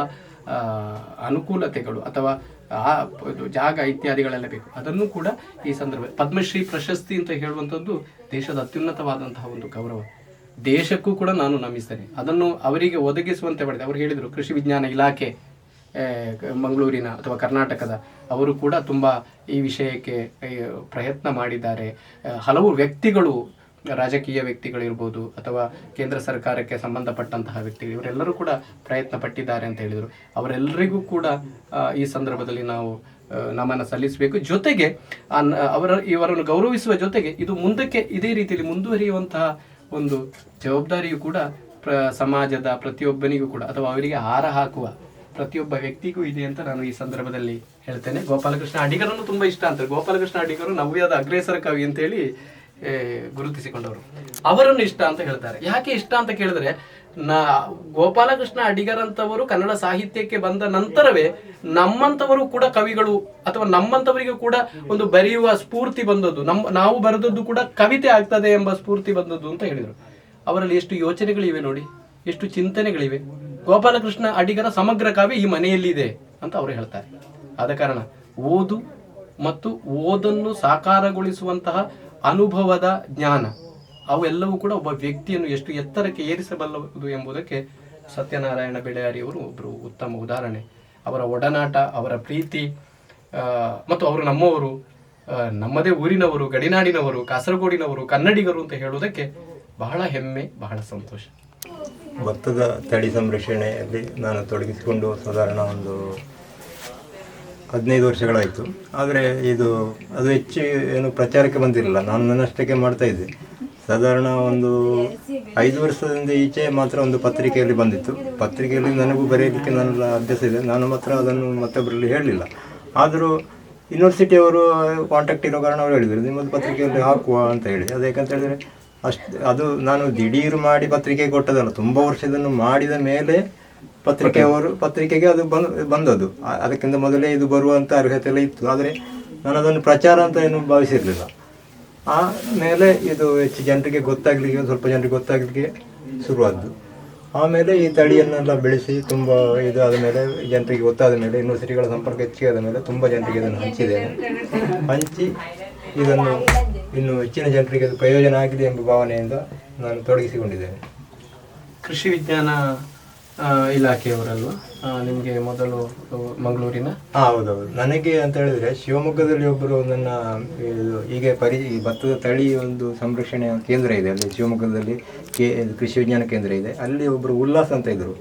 ಅನುಕೂಲತೆಗಳು ಅಥವಾ, ಆ ಜಾಗ ಇತ್ಯಾದಿಗಳೆಲ್ಲ ಬೇಕು. ಅದನ್ನು ಕೂಡ ಈ ಸಂದರ್ಭ, ಪದ್ಮಶ್ರೀ ಪ್ರಶಸ್ತಿ ಅಂತ ಹೇಳುವಂಥದ್ದು ದೇಶದ ಅತ್ಯುನ್ನತವಾದಂತಹ ಒಂದು ಗೌರವ. ದೇಶಕ್ಕೂ ಕೂಡ ನಾನು ನಮಿಸ್ತೇನೆ. ಅದನ್ನು ಅವರಿಗೆ ಒದಗಿಸುವಂತೆ ಮಾಡಿದೆ. ಅವರು ಹೇಳಿದರು, ಕೃಷಿ ವಿಜ್ಞಾನ ಇಲಾಖೆ ಮಂಗಳೂರಿನ ಅಥವಾ ಕರ್ನಾಟಕದ, ಅವರು ಕೂಡ ತುಂಬ ಈ ವಿಷಯಕ್ಕೆ ಪ್ರಯತ್ನ ಮಾಡಿದ್ದಾರೆ. ಹಲವು ವ್ಯಕ್ತಿಗಳು ರಾಜಕೀಯ ವ್ಯಕ್ತಿಗಳಿರ್ಬೋದು ಅಥವಾ ಕೇಂದ್ರ ಸರ್ಕಾರಕ್ಕೆ ಸಂಬಂಧಪಟ್ಟಂತಹ ವ್ಯಕ್ತಿಗಳು, ಇವರೆಲ್ಲರೂ ಕೂಡ ಪ್ರಯತ್ನ ಪಟ್ಟಿದ್ದಾರೆ ಅಂತ ಹೇಳಿದರು. ಅವರೆಲ್ಲರಿಗೂ ಕೂಡ ಈ ಸಂದರ್ಭದಲ್ಲಿ ನಾವು ನಮನ ಸಲ್ಲಿಸಬೇಕು. ಜೊತೆಗೆ ಅವರ, ಇವರನ್ನು ಗೌರವಿಸುವ ಜೊತೆಗೆ ಇದು ಮುಂದಕ್ಕೆ ಇದೇ ರೀತಿಯಲ್ಲಿ ಮುಂದುವರಿಯುವಂತಹ ಒಂದು ಜವಾಬ್ದಾರಿಯು ಕೂಡ ಪ್ರ, ಸಮಾಜದ ಪ್ರತಿಯೊಬ್ಬನಿಗೂ ಕೂಡ, ಅಥವಾ ಅವರಿಗೆ ಹಾರ ಹಾಕುವ ಪ್ರತಿಯೊಬ್ಬ ವ್ಯಕ್ತಿಗೂ ಇದೆ ಅಂತ ನಾನು ಈ ಸಂದರ್ಭದಲ್ಲಿ ಹೇಳ್ತೇನೆ. ಗೋಪಾಲಕೃಷ್ಣ ಅಡಿಗರನ್ನು ತುಂಬಾ ಇಷ್ಟ ಅಂತಾರೆ ಗೋಪಾಲಕೃಷ್ಣ ಅಡಿಗರು ನವ್ಯದ ಅಗ್ರೇಸರ ಕವಿ ಅಂತೇಳಿ ಗುರುತಿಸಿಕೊಂಡವರು. ಅವರನ್ನು ಇಷ್ಟ ಅಂತ ಹೇಳ್ತಾರೆ. ಯಾಕೆ ಇಷ್ಟ ಅಂತ ಕೇಳಿದ್ರೆ, ನಾ, ಗೋಪಾಲಕೃಷ್ಣ ಅಡಿಗರಂತವರು ಕನ್ನಡ ಸಾಹಿತ್ಯಕ್ಕೆ ಬಂದ ನಂತರವೇ ನಮ್ಮಂತವರು ಕೂಡ ಕವಿಗಳು ಅಥವಾ ನಮ್ಮಂತವರಿಗೆ ಕೂಡ ಒಂದು ಬರೆಯುವ ಸ್ಫೂರ್ತಿ ಬಂದದ್ದು. ನಮ್ಮ ನಾವು ಬರೆದದ್ದು ಕೂಡ ಕವಿತೆ ಆಗ್ತದೆ ಎಂಬ ಸ್ಫೂರ್ತಿ ಬಂದದ್ದು ಅಂತ ಹೇಳಿದರು. ಅವರಲ್ಲಿ ಎಷ್ಟು ಯೋಚನೆಗಳಿವೆ ನೋಡಿ, ಎಷ್ಟು ಚಿಂತನೆಗಳಿವೆ. ಗೋಪಾಲಕೃಷ್ಣ ಅಡಿಗರ ಸಮಗ್ರ ಕಾವ್ಯ ಈ ಮನೆಯಲ್ಲಿದೆ ಅಂತ ಅವರು ಹೇಳ್ತಾರೆ. ಆದ ಕಾರಣ ಓದು ಮತ್ತು ಓದನ್ನು ಸಾಕಾರಗೊಳಿಸುವಂತಹ ಅನುಭವದ ಜ್ಞಾನ. ಅವೆಲ್ಲವೂ ಕೂಡ ಒಬ್ಬ ವ್ಯಕ್ತಿಯನ್ನು ಎಷ್ಟು ಎತ್ತರಕ್ಕೆ ಏರಿಸಬಲ್ಲದು ಎಂಬುದಕ್ಕೆ ಸತ್ಯನಾರಾಯಣ ಬೆಳೆಯಾರಿಯವರು ಒಬ್ಬರು ಉತ್ತಮ ಉದಾಹರಣೆ. ಅವರ ಒಡನಾಟ, ಅವರ ಪ್ರೀತಿ ಮತ್ತು ಅವರು ನಮ್ಮವರು ನಮ್ಮದೇ ಊರಿನವರು, ಗಡಿನಾಡಿನವರು, ಕಾಸರಗೋಡಿನವರು, ಕನ್ನಡಿಗರು ಅಂತ ಹೇಳುವುದಕ್ಕೆ ಬಹಳ ಹೆಮ್ಮೆ, ಬಹಳ ಸಂತೋಷ. ಭತ್ತದ ತಳಿ ಸಂರಕ್ಷಣೆಯಲ್ಲಿ ನಾನು ತೊಡಗಿಸಿಕೊಂಡು ಸಾಧಾರಣ ಒಂದು ಹದಿನೈದು ವರ್ಷಗಳಾಯಿತು. ಆದರೆ ಇದು ಅದು ಹೆಚ್ಚು ಏನು ಪ್ರಚಾರಕ್ಕೆ ಬಂದಿರಲಿಲ್ಲ ನಾನು ನನ್ನಷ್ಟಕ್ಕೆ ಮಾಡ್ತಾ ಇದ್ದೆ. ಸಾಧಾರಣ ಒಂದು ಐದು ವರ್ಷದಿಂದ ಈಚೆ ಮಾತ್ರ ಒಂದು ಪತ್ರಿಕೆಯಲ್ಲಿ ಬಂದಿತ್ತು. ಪತ್ರಿಕೆಯಲ್ಲಿ ನನಗೂ ಬರೆಯಲಿಕ್ಕೆ ನನ್ನ ಅಭ್ಯಾಸ ಇದೆ. ನಾನು ಮಾತ್ರ ಅದನ್ನು ಮತ್ತೊಬ್ಬರಲ್ಲಿ ಹೇಳಲಿಲ್ಲ. ಆದರೂ ಯೂನಿವರ್ಸಿಟಿಯವರು ಕಾಂಟ್ಯಾಕ್ಟ್ ಇರೋ ಕಾರಣ ಅವರು ಹೇಳಿದರು. ನಿಮ್ಮದು ಪತ್ರಿಕೆಯಲ್ಲಿ ಹಾಕುವ ಅಂತ ಹೇಳಿ. ಅದು ಯಾಕಂತ ಹೇಳಿದರೆ ಅಷ್ಟು ಅದು ನಾನು ದಿಢೀರ್ ಮಾಡಿ ಪತ್ರಿಕೆ ಕೊಟ್ಟದಲ್ಲ, ತುಂಬ ವರ್ಷದನ್ನು ಮಾಡಿದ ಮೇಲೆ ಪತ್ರಿಕೆಯವರು ಪತ್ರಿಕೆಗೆ ಅದು ಬಂದ್ ಬಂದದ್ದು. ಅದಕ್ಕಿಂತ ಮೊದಲೇ ಇದು ಬರುವಂಥ ಅರ್ಹತೆ ಎಲ್ಲ ಇತ್ತು. ಆದರೆ ನಾನು ಅದನ್ನು ಪ್ರಚಾರ ಅಂತ ಏನು ಭಾವಿಸಿರಲಿಲ್ಲ. ಆಮೇಲೆ ಇದು ಹೆಚ್ಚು ಜನರಿಗೆ ಗೊತ್ತಾಗಲಿಕ್ಕೆ ಸ್ವಲ್ಪ ಜನರಿಗೆ ಗೊತ್ತಾಗಲಿಕ್ಕೆ ಶುರುವಾದ್ದು. ಆಮೇಲೆ ಈ ತಳಿಯನ್ನೆಲ್ಲ ಬೆಳೆಸಿ ತುಂಬ ಇದಾದ ಮೇಲೆ ಜನರಿಗೆ ಗೊತ್ತಾದ ಮೇಲೆ ಯೂನಿವರ್ಸಿಟಿಗಳ ಸಂಪರ್ಕ ಹೆಚ್ಚಿಗೆ ಆದ ಮೇಲೆ ತುಂಬ ಜನರಿಗೆ ಇದನ್ನು ಹಂಚಿದ್ದೇನೆ ಹಂಚಿ ಇದನ್ನು ಇನ್ನು ಹೆಚ್ಚಿನ ಜನರಿಗೆ ಅದು ಪ್ರಯೋಜನ ಆಗಿದೆ ಎಂಬ ಭಾವನೆಯಿಂದ ನಾನು ತೊಡಗಿಸಿಕೊಂಡಿದ್ದೇನೆ. ಕೃಷಿ ವಿಜ್ಞಾನ ಇಲಾಖೆಯವರಲ್ವಾ? ನಿಮಗೆ ಮೊದಲು ಮಂಗಳೂರಿನ? ಹೌದು ಹೌದೌದು. ನನಗೆ ಅಂತ ಹೇಳಿದ್ರೆ ಶಿವಮೊಗ್ಗದಲ್ಲಿ ಒಬ್ಬರು ನನ್ನ ಹೀಗೆ ಪರಿ ಭತ್ತದ ತಳಿ ಒಂದು ಸಂರಕ್ಷಣೆಯ ಕೇಂದ್ರ ಇದೆ. ಅಲ್ಲಿ ಶಿವಮೊಗ್ಗದಲ್ಲಿ ಕೆ ಕೃಷಿ ವಿಜ್ಞಾನ ಕೇಂದ್ರ ಇದೆ. ಅಲ್ಲಿ ಒಬ್ಬರು ಉಲ್ಲಾಸ್ ಅಂತ ಇದ್ರು.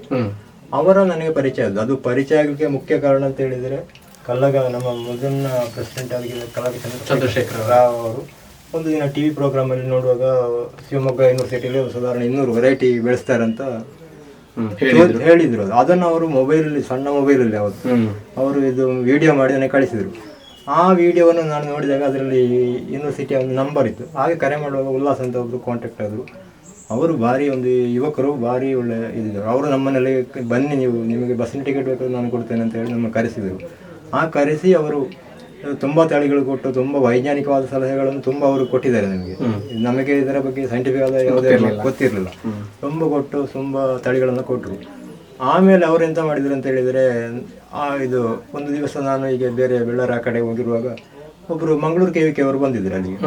ಅವರ ನನಗೆ ಪರಿಚಯ ಅದು ಅದು ಪರಿಚಯ ಆಗಲಿಕ್ಕೆ ಮುಖ್ಯ ಕಾರಣ ಅಂತ ಹೇಳಿದರೆ ಕಲ್ಲಗ ನಮ್ಮ ಮೊದಲಿನ ಪ್ರೆಸಿಡೆಂಟ್ ಆಗಿದ್ದ ಕಲ್ಲಗ ಚಂದ್ರಶೇಖರ್ ರಾವ್ ಅವರು ಒಂದು ದಿನ ಟಿ ವಿ ಪ್ರೋಗ್ರಾಮಲ್ಲಿ ನೋಡುವಾಗ ಶಿವಮೊಗ್ಗ ಯೂನಿವರ್ಸಿಟಿಯಲ್ಲಿ ಸಾಧಾರಣ ಇನ್ನೂರು ವೆರೈಟಿ ಬೆಳೆಸ್ತಾರಂತ ಹೇಳಿದ್ರು. ಅದು. ಅದನ್ನು ಅವರು ಮೊಬೈಲಲ್ಲಿ ಸಣ್ಣ ಮೊಬೈಲಲ್ಲಿ ಅವತ್ತು ಅವರು ಇದು ವಿಡಿಯೋ ಮಾಡಿ ನನಗೆ ಕಳಿಸಿದರು. ಆ ವಿಡಿಯೋವನ್ನು ನಾನು ನೋಡಿದಾಗ ಅದರಲ್ಲಿ ಯೂನಿವರ್ಸಿಟಿಯ ಒಂದು ನಂಬರ್ ಇತ್ತು. ಹಾಗೆ ಕರೆ ಮಾಡುವಾಗ ಉಲ್ಲಾಸ್ ಅಂತ ಒಬ್ಬರು ಕಾಂಟ್ಯಾಕ್ಟ್ ಆದರು. ಅವರು ಭಾರಿ ಒಂದು ಯುವಕರು ಭಾರಿ ಒಳ್ಳೆ ಇದ್ದರು ಅವರು ನಮ್ಮನೆಯಲ್ಲಿ ಬನ್ನಿ ನೀವು ನಿಮಗೆ ಬಸ್ಸಿನ ಟಿಕೆಟ್ ಬೇಕಾದ್ರೆ ನಾನು ಕೊಡ್ತೇನೆ ಅಂತ ಹೇಳಿ ನಮ್ಮ ಕರೆಸಿದರು. ಆ ಕರೆಸಿ ಅವರು ತುಂಬ ತಳಿಗಳು ಕೊಟ್ಟು ತುಂಬ ವೈಜ್ಞಾನಿಕವಾದ ಸಲಹೆಗಳನ್ನು ತುಂಬ ಅವರು ಕೊಟ್ಟಿದ್ದಾರೆ ನಮಗೆ. ನಮಗೆ ಇದರ ಬಗ್ಗೆ ಸೈಂಟಿಫಿಕ್ ಆದ ಯಾವುದೇ ಗೊತ್ತಿರಲಿಲ್ಲ. ತುಂಬ ಕೊಟ್ಟು ತುಂಬ ತಳಿಗಳನ್ನು ಕೊಟ್ಟರು ಆಮೇಲೆ ಅವರು ಎಂತ ಮಾಡಿದ್ರು ಅಂತ ಹೇಳಿದರೆ ಆ ಇದು ಒಂದು ದಿವಸ ನಾನು ಈಗ ಬೇರೆ ಬೆಳ್ಳಾರ ಆ ಕಡೆ ಹೋಗಿರುವಾಗ ಒಬ್ಬರು ಮಂಗಳೂರು ಕೆ ಅವರು ಬಂದಿದ್ರು ಅಲ್ಲಿಗೆ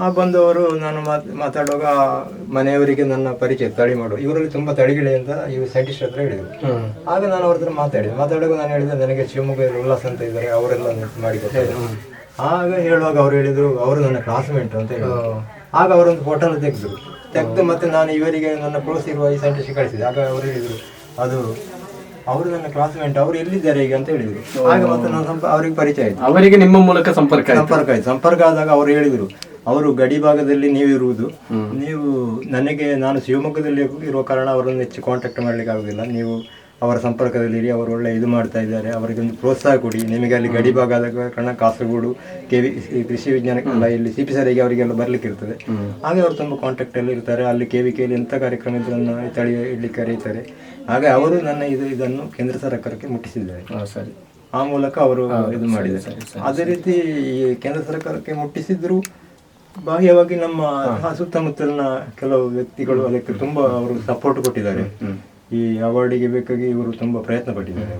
ಆ ಬಂದವರು ನಾನು ಮಾತ್ ಮಾತಾಡುವಾಗ ಮನೆಯವರಿಗೆ ನನ್ನ ಪರಿಚಯ ತಡಿ ಮಾಡು. ಇವರಲ್ಲಿ ತುಂಬ ತಳಿಗಳೇ ಅಂತ ಇವರು ಸೈಂಟಿಸ್ಟ್ ಹತ್ರ ಹೇಳಿದರು. ಆಗ ನಾನು ಅವ್ರ ಹತ್ರ ಮಾತಾಡಿದೆ. ಮಾತಾಡುವಾಗ ನಾನು ಹೇಳಿದೆ ನನಗೆ ಶಿವಮೊಗ್ಗದಲ್ಲಿ ಉಲ್ಲಾಸ ಅಂತ ಇದ್ದಾರೆ ಅವರೆಲ್ಲ ಮಾಡಿಕೊಡ್ತಾರೆ ಆಗ ಹೇಳುವಾಗ ಅವ್ರು ಹೇಳಿದ್ರು ಅವರು ನನ್ನ ಕ್ಲಾಸ್ಮೇಟ್ ಅಂತ ಹೇಳಿದ್ರು. ಆಗ ಅವರೊಂದು ಫೋಟೋನ ತೆಗೆದ್ರು. ತೆಗೆದು ಮತ್ತೆ ನಾನು ಇವರಿಗೆ ನನ್ನ ಕ್ಲೋಸ್ ಇರುವ ಈ ಸೈಂಟಿಸ್ಟ್ ಕಳಿಸಿದೆ. ಆಗ ಅವರು ಹೇಳಿದರು ಅದು ಅವರು ನನ್ನ ಕ್ಲಾಸ್ಮೇಟ್ ಅವರು ಎಲ್ಲಿದ್ದಾರೆ ಈಗ ಅಂತ ಹೇಳಿದ್ರು. ಆಗ ಮತ್ತೆ ನಾನು ಅವರಿಗೆ ಪರಿಚಯ ಆಯ್ತು. ಅವರಿಗೆ ನಿಮ್ಮ ಮೂಲಕ ಸಂಪರ್ಕ ಆಯ್ತು. ಸಂಪರ್ಕ ಆಯ್ತು. ಸಂಪರ್ಕ ಆದಾಗ ಅವರು ಹೇಳಿದರು ಅವರು ಗಡಿ ಭಾಗದಲ್ಲಿ ನೀವು ಇರುವುದು ನೀವು ನನಗೆ ನಾನು ಶಿವಮೊಗ್ಗದಲ್ಲಿ ಇರುವ ಕಾರಣ ಅವರನ್ನು ಹೆಚ್ಚು ಕಾಂಟ್ಯಾಕ್ಟ್ ಮಾಡ್ಲಿಕ್ಕೆ ಆಗುದಿಲ್ಲ. ನೀವು ಅವರ ಸಂಪರ್ಕದಲ್ಲಿ ಇರಿ ಅವರು ಒಳ್ಳೆ ಇದು ಮಾಡ್ತಾ ಇದ್ದಾರೆ. ಅವರಿಗೆ ಒಂದು ಪ್ರೋತ್ಸಾಹ ಕೊಡಿ. ನಿಮಗೆ ಅಲ್ಲಿ ಗಡಿ ಭಾಗ ಆದ ಕಾರಣ ಕಾಸರಗೋಡು ಕೆ ವಿ ಕೃಷಿ ವಿಜ್ಞಾನಕ್ಕೆಲ್ಲ ಇಲ್ಲಿ ಸಿ ಪಿ ಸರಿಗೆ ಅವರಿಗೆಲ್ಲ ಬರ್ಲಿಕ್ಕೆ ಇರ್ತದೆ. ಹಾಗೆ ಅವರು ತುಂಬ ಕಾಂಟ್ಯಾಕ್ಟ್ ಅಲ್ಲಿ ಇರ್ತಾರೆ. ಅಲ್ಲಿ ಕೆ ವಿ ಕೆಲಿ ಎಂಥ ಕಾರ್ಯಕ್ರಮ ಇದ್ರನ್ನ ತಳಿ ಇಡ್ಲಿಕ್ಕೆ ಕರೀತಾರೆ. ಹಾಗೆ ಅವರು ನನ್ನ ಇದು ಇದನ್ನು ಕೇಂದ್ರ ಸರ್ಕಾರಕ್ಕೆ ಮುಟ್ಟಿಸಿದ್ದಾರೆ. ಸರಿ. ಆ ಮೂಲಕ ಅವರು ಇದು ಮಾಡಿದ್ದಾರೆ. ಅದೇ ರೀತಿ ಈ ಕೇಂದ್ರ ಸರ್ಕಾರಕ್ಕೆ ಮುಟ್ಟಿಸಿದ್ರು ಬಾಹ್ಯವಾಗಿ ನಮ್ಮ ಸುತ್ತಮುತ್ತಲಿನ ಕೆಲವು ವ್ಯಕ್ತಿಗಳು ಅದಕ್ಕೆ ತುಂಬಾ ಅವರು ಸಪೋರ್ಟ್ ಕೊಟ್ಟಿದ್ದಾರೆ. ಈ ಅವಾರ್ಡಿಗೆ ಬೇಕಾಗಿ ಇವರು ತುಂಬಾ ಪ್ರಯತ್ನ ಪಟ್ಟಿದ್ದಾರೆ.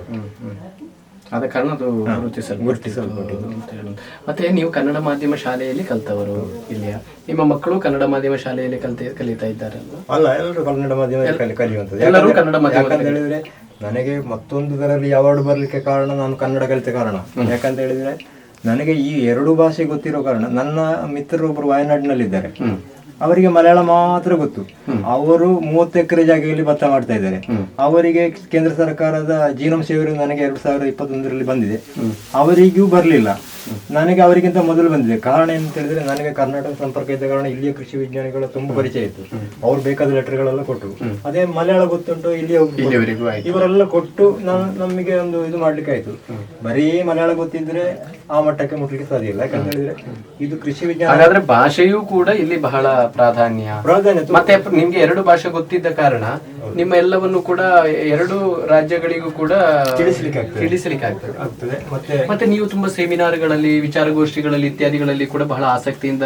ಆದ ಕಾರಣ ಅದು ಗುರುತಿಸಲ್ಪಟ್ಟಿದ್ದು ಅಂತ ಹೇಳೋದು. ಮತ್ತೆ ನೀವು ಕನ್ನಡ ಮಾಧ್ಯಮ ಶಾಲೆಯಲ್ಲಿ ಕಲ್ತವರು ಇಲ್ಲಿಯ? ನಿಮ್ಮ ಮಕ್ಕಳು ಕನ್ನಡ ಮಾಧ್ಯಮ ಶಾಲೆಯಲ್ಲಿ ಕಲ್ತ ಕಲಿತಾ ಇದ್ದಾರೆ ಅಲ್ಲ ಎಲ್ಲರೂ ಕನ್ನಡ ಮಾಧ್ಯಮ ಕಲಿಯುವಂತದ್ದು ಕಲಿಯುವಂಥದ್ದು ಎಲ್ಲರೂ ಕನ್ನಡ ಮಾಧ್ಯಮ ಹೇಳಿದ್ರೆ ನನಗೆ ಮತ್ತೊಂದು ಇದರಲ್ಲಿ ಅವಾರ್ಡ್ ಬರ್ಲಿಕ್ಕೆ ಕಾರಣ ನಾನು ಕನ್ನಡ ಕಲಿತ ಕಾರಣ. ಯಾಕಂತ ಹೇಳಿದ್ರೆ ನನಗೆ ಈ ಎರಡು ಭಾಷೆ ಗೊತ್ತಿರೋ ಕಾರಣ ನನ್ನ ಮಿತ್ರರು ಒಬ್ಬರು ವಯನಾಡಿನಲ್ಲಿದ್ದಾರೆ ಅವರಿಗೆ ಮಲಯಾಳ ಮಾತ್ರ ಗೊತ್ತು. ಅವರು ಮೂವತ್ತು ಎಕರೆ ಜಾಗದಲ್ಲಿ ಭತ್ತ ಮಾಡ್ತಾ ಇದ್ದಾರೆ. ಅವರಿಗೆ ಕೇಂದ್ರ ಸರ್ಕಾರದ ಜೀನಂ ಸೇವೆ ನನಗೆ ಎರಡು ಸಾವಿರದ ಇಪ್ಪತ್ತೊಂದರಲ್ಲಿ ಬಂದಿದೆ. ಅವರಿಗೂ ಬರಲಿಲ್ಲ. ನನಗೆ ಅವರಿಗಿಂತ ಮೊದಲು ಬಂದಿದೆ. ಕಾರಣ ಏನು ಹೇಳಿದ್ರೆ ನನಗೆ ಕರ್ನಾಟಕ ಸಂಪರ್ಕ ಇದ್ದ ಕಾರಣ ಇಲ್ಲಿಯ ಕೃಷಿ ವಿಜ್ಞಾನಿಗಳ ತುಂಬಾ ಪರಿಚಯ ಇತ್ತು. ಅವ್ರು ಬೇಕಾದ ಲೆಟರ್ಗಳೆಲ್ಲ ಕೊಟ್ಟರು. ಅದೇ ಮಲಯಾಳ ಗೊತ್ತುಂಟು ಇಲ್ಲಿ ಇವರೆಲ್ಲ ಕೊಟ್ಟು ನಾನು ನಮಗೆ ಒಂದು ಇದು ಮಾಡ್ಲಿಕ್ಕೆ ಆಯ್ತು ಬರೀ ಮಲಯಾಳ ಗೊತ್ತಿದ್ರೆ ಆ ಮಟ್ಟಕ್ಕೆ ಮುಟ್ಲಿಕ್ಕೆ ಸಾಧ್ಯ ಇಲ್ಲ. ಯಾಕಂತ ಹೇಳಿದ್ರೆ ಇದು ಕೃಷಿ ವಿಜ್ಞಾನ ಹಾಗಾದ್ರೆ ಭಾಷೆಯೂ ಕೂಡ ಇಲ್ಲಿ ಬಹಳ ಪ್ರಾಧಾನ್ಯ. ಪ್ರಾಧಾನ್ಯ ಮತ್ತೆ ನಿಮ್ಗೆ ಎರಡು ಭಾಷೆ ಗೊತ್ತಿದ್ದ ಕಾರಣ ನಿಮ್ಮ ಎಲ್ಲವನ್ನು ಕೂಡ ಎರಡು ರಾಜ್ಯಗಳಿಗೂ ಕೂಡ ತಿಳಿಸ್ಲಿಕ್ಕೆ ಆಗ್ತದೆ. ತಿಳಿಸ್ಲಿಕ್ಕೆ ಆಗ್ತದೆ. ಮತ್ತೆ ಮತ್ತೆ ನೀವು ತುಂಬಾ ಸೆಮಿನಾರ್ಗಳಲ್ಲಿ ವಿಚಾರಗೋಷ್ಠಿಗಳಲ್ಲಿ ಇತ್ಯಾದಿಗಳಲ್ಲಿ ಕೂಡ ಬಹಳ ಆಸಕ್ತಿಯಿಂದ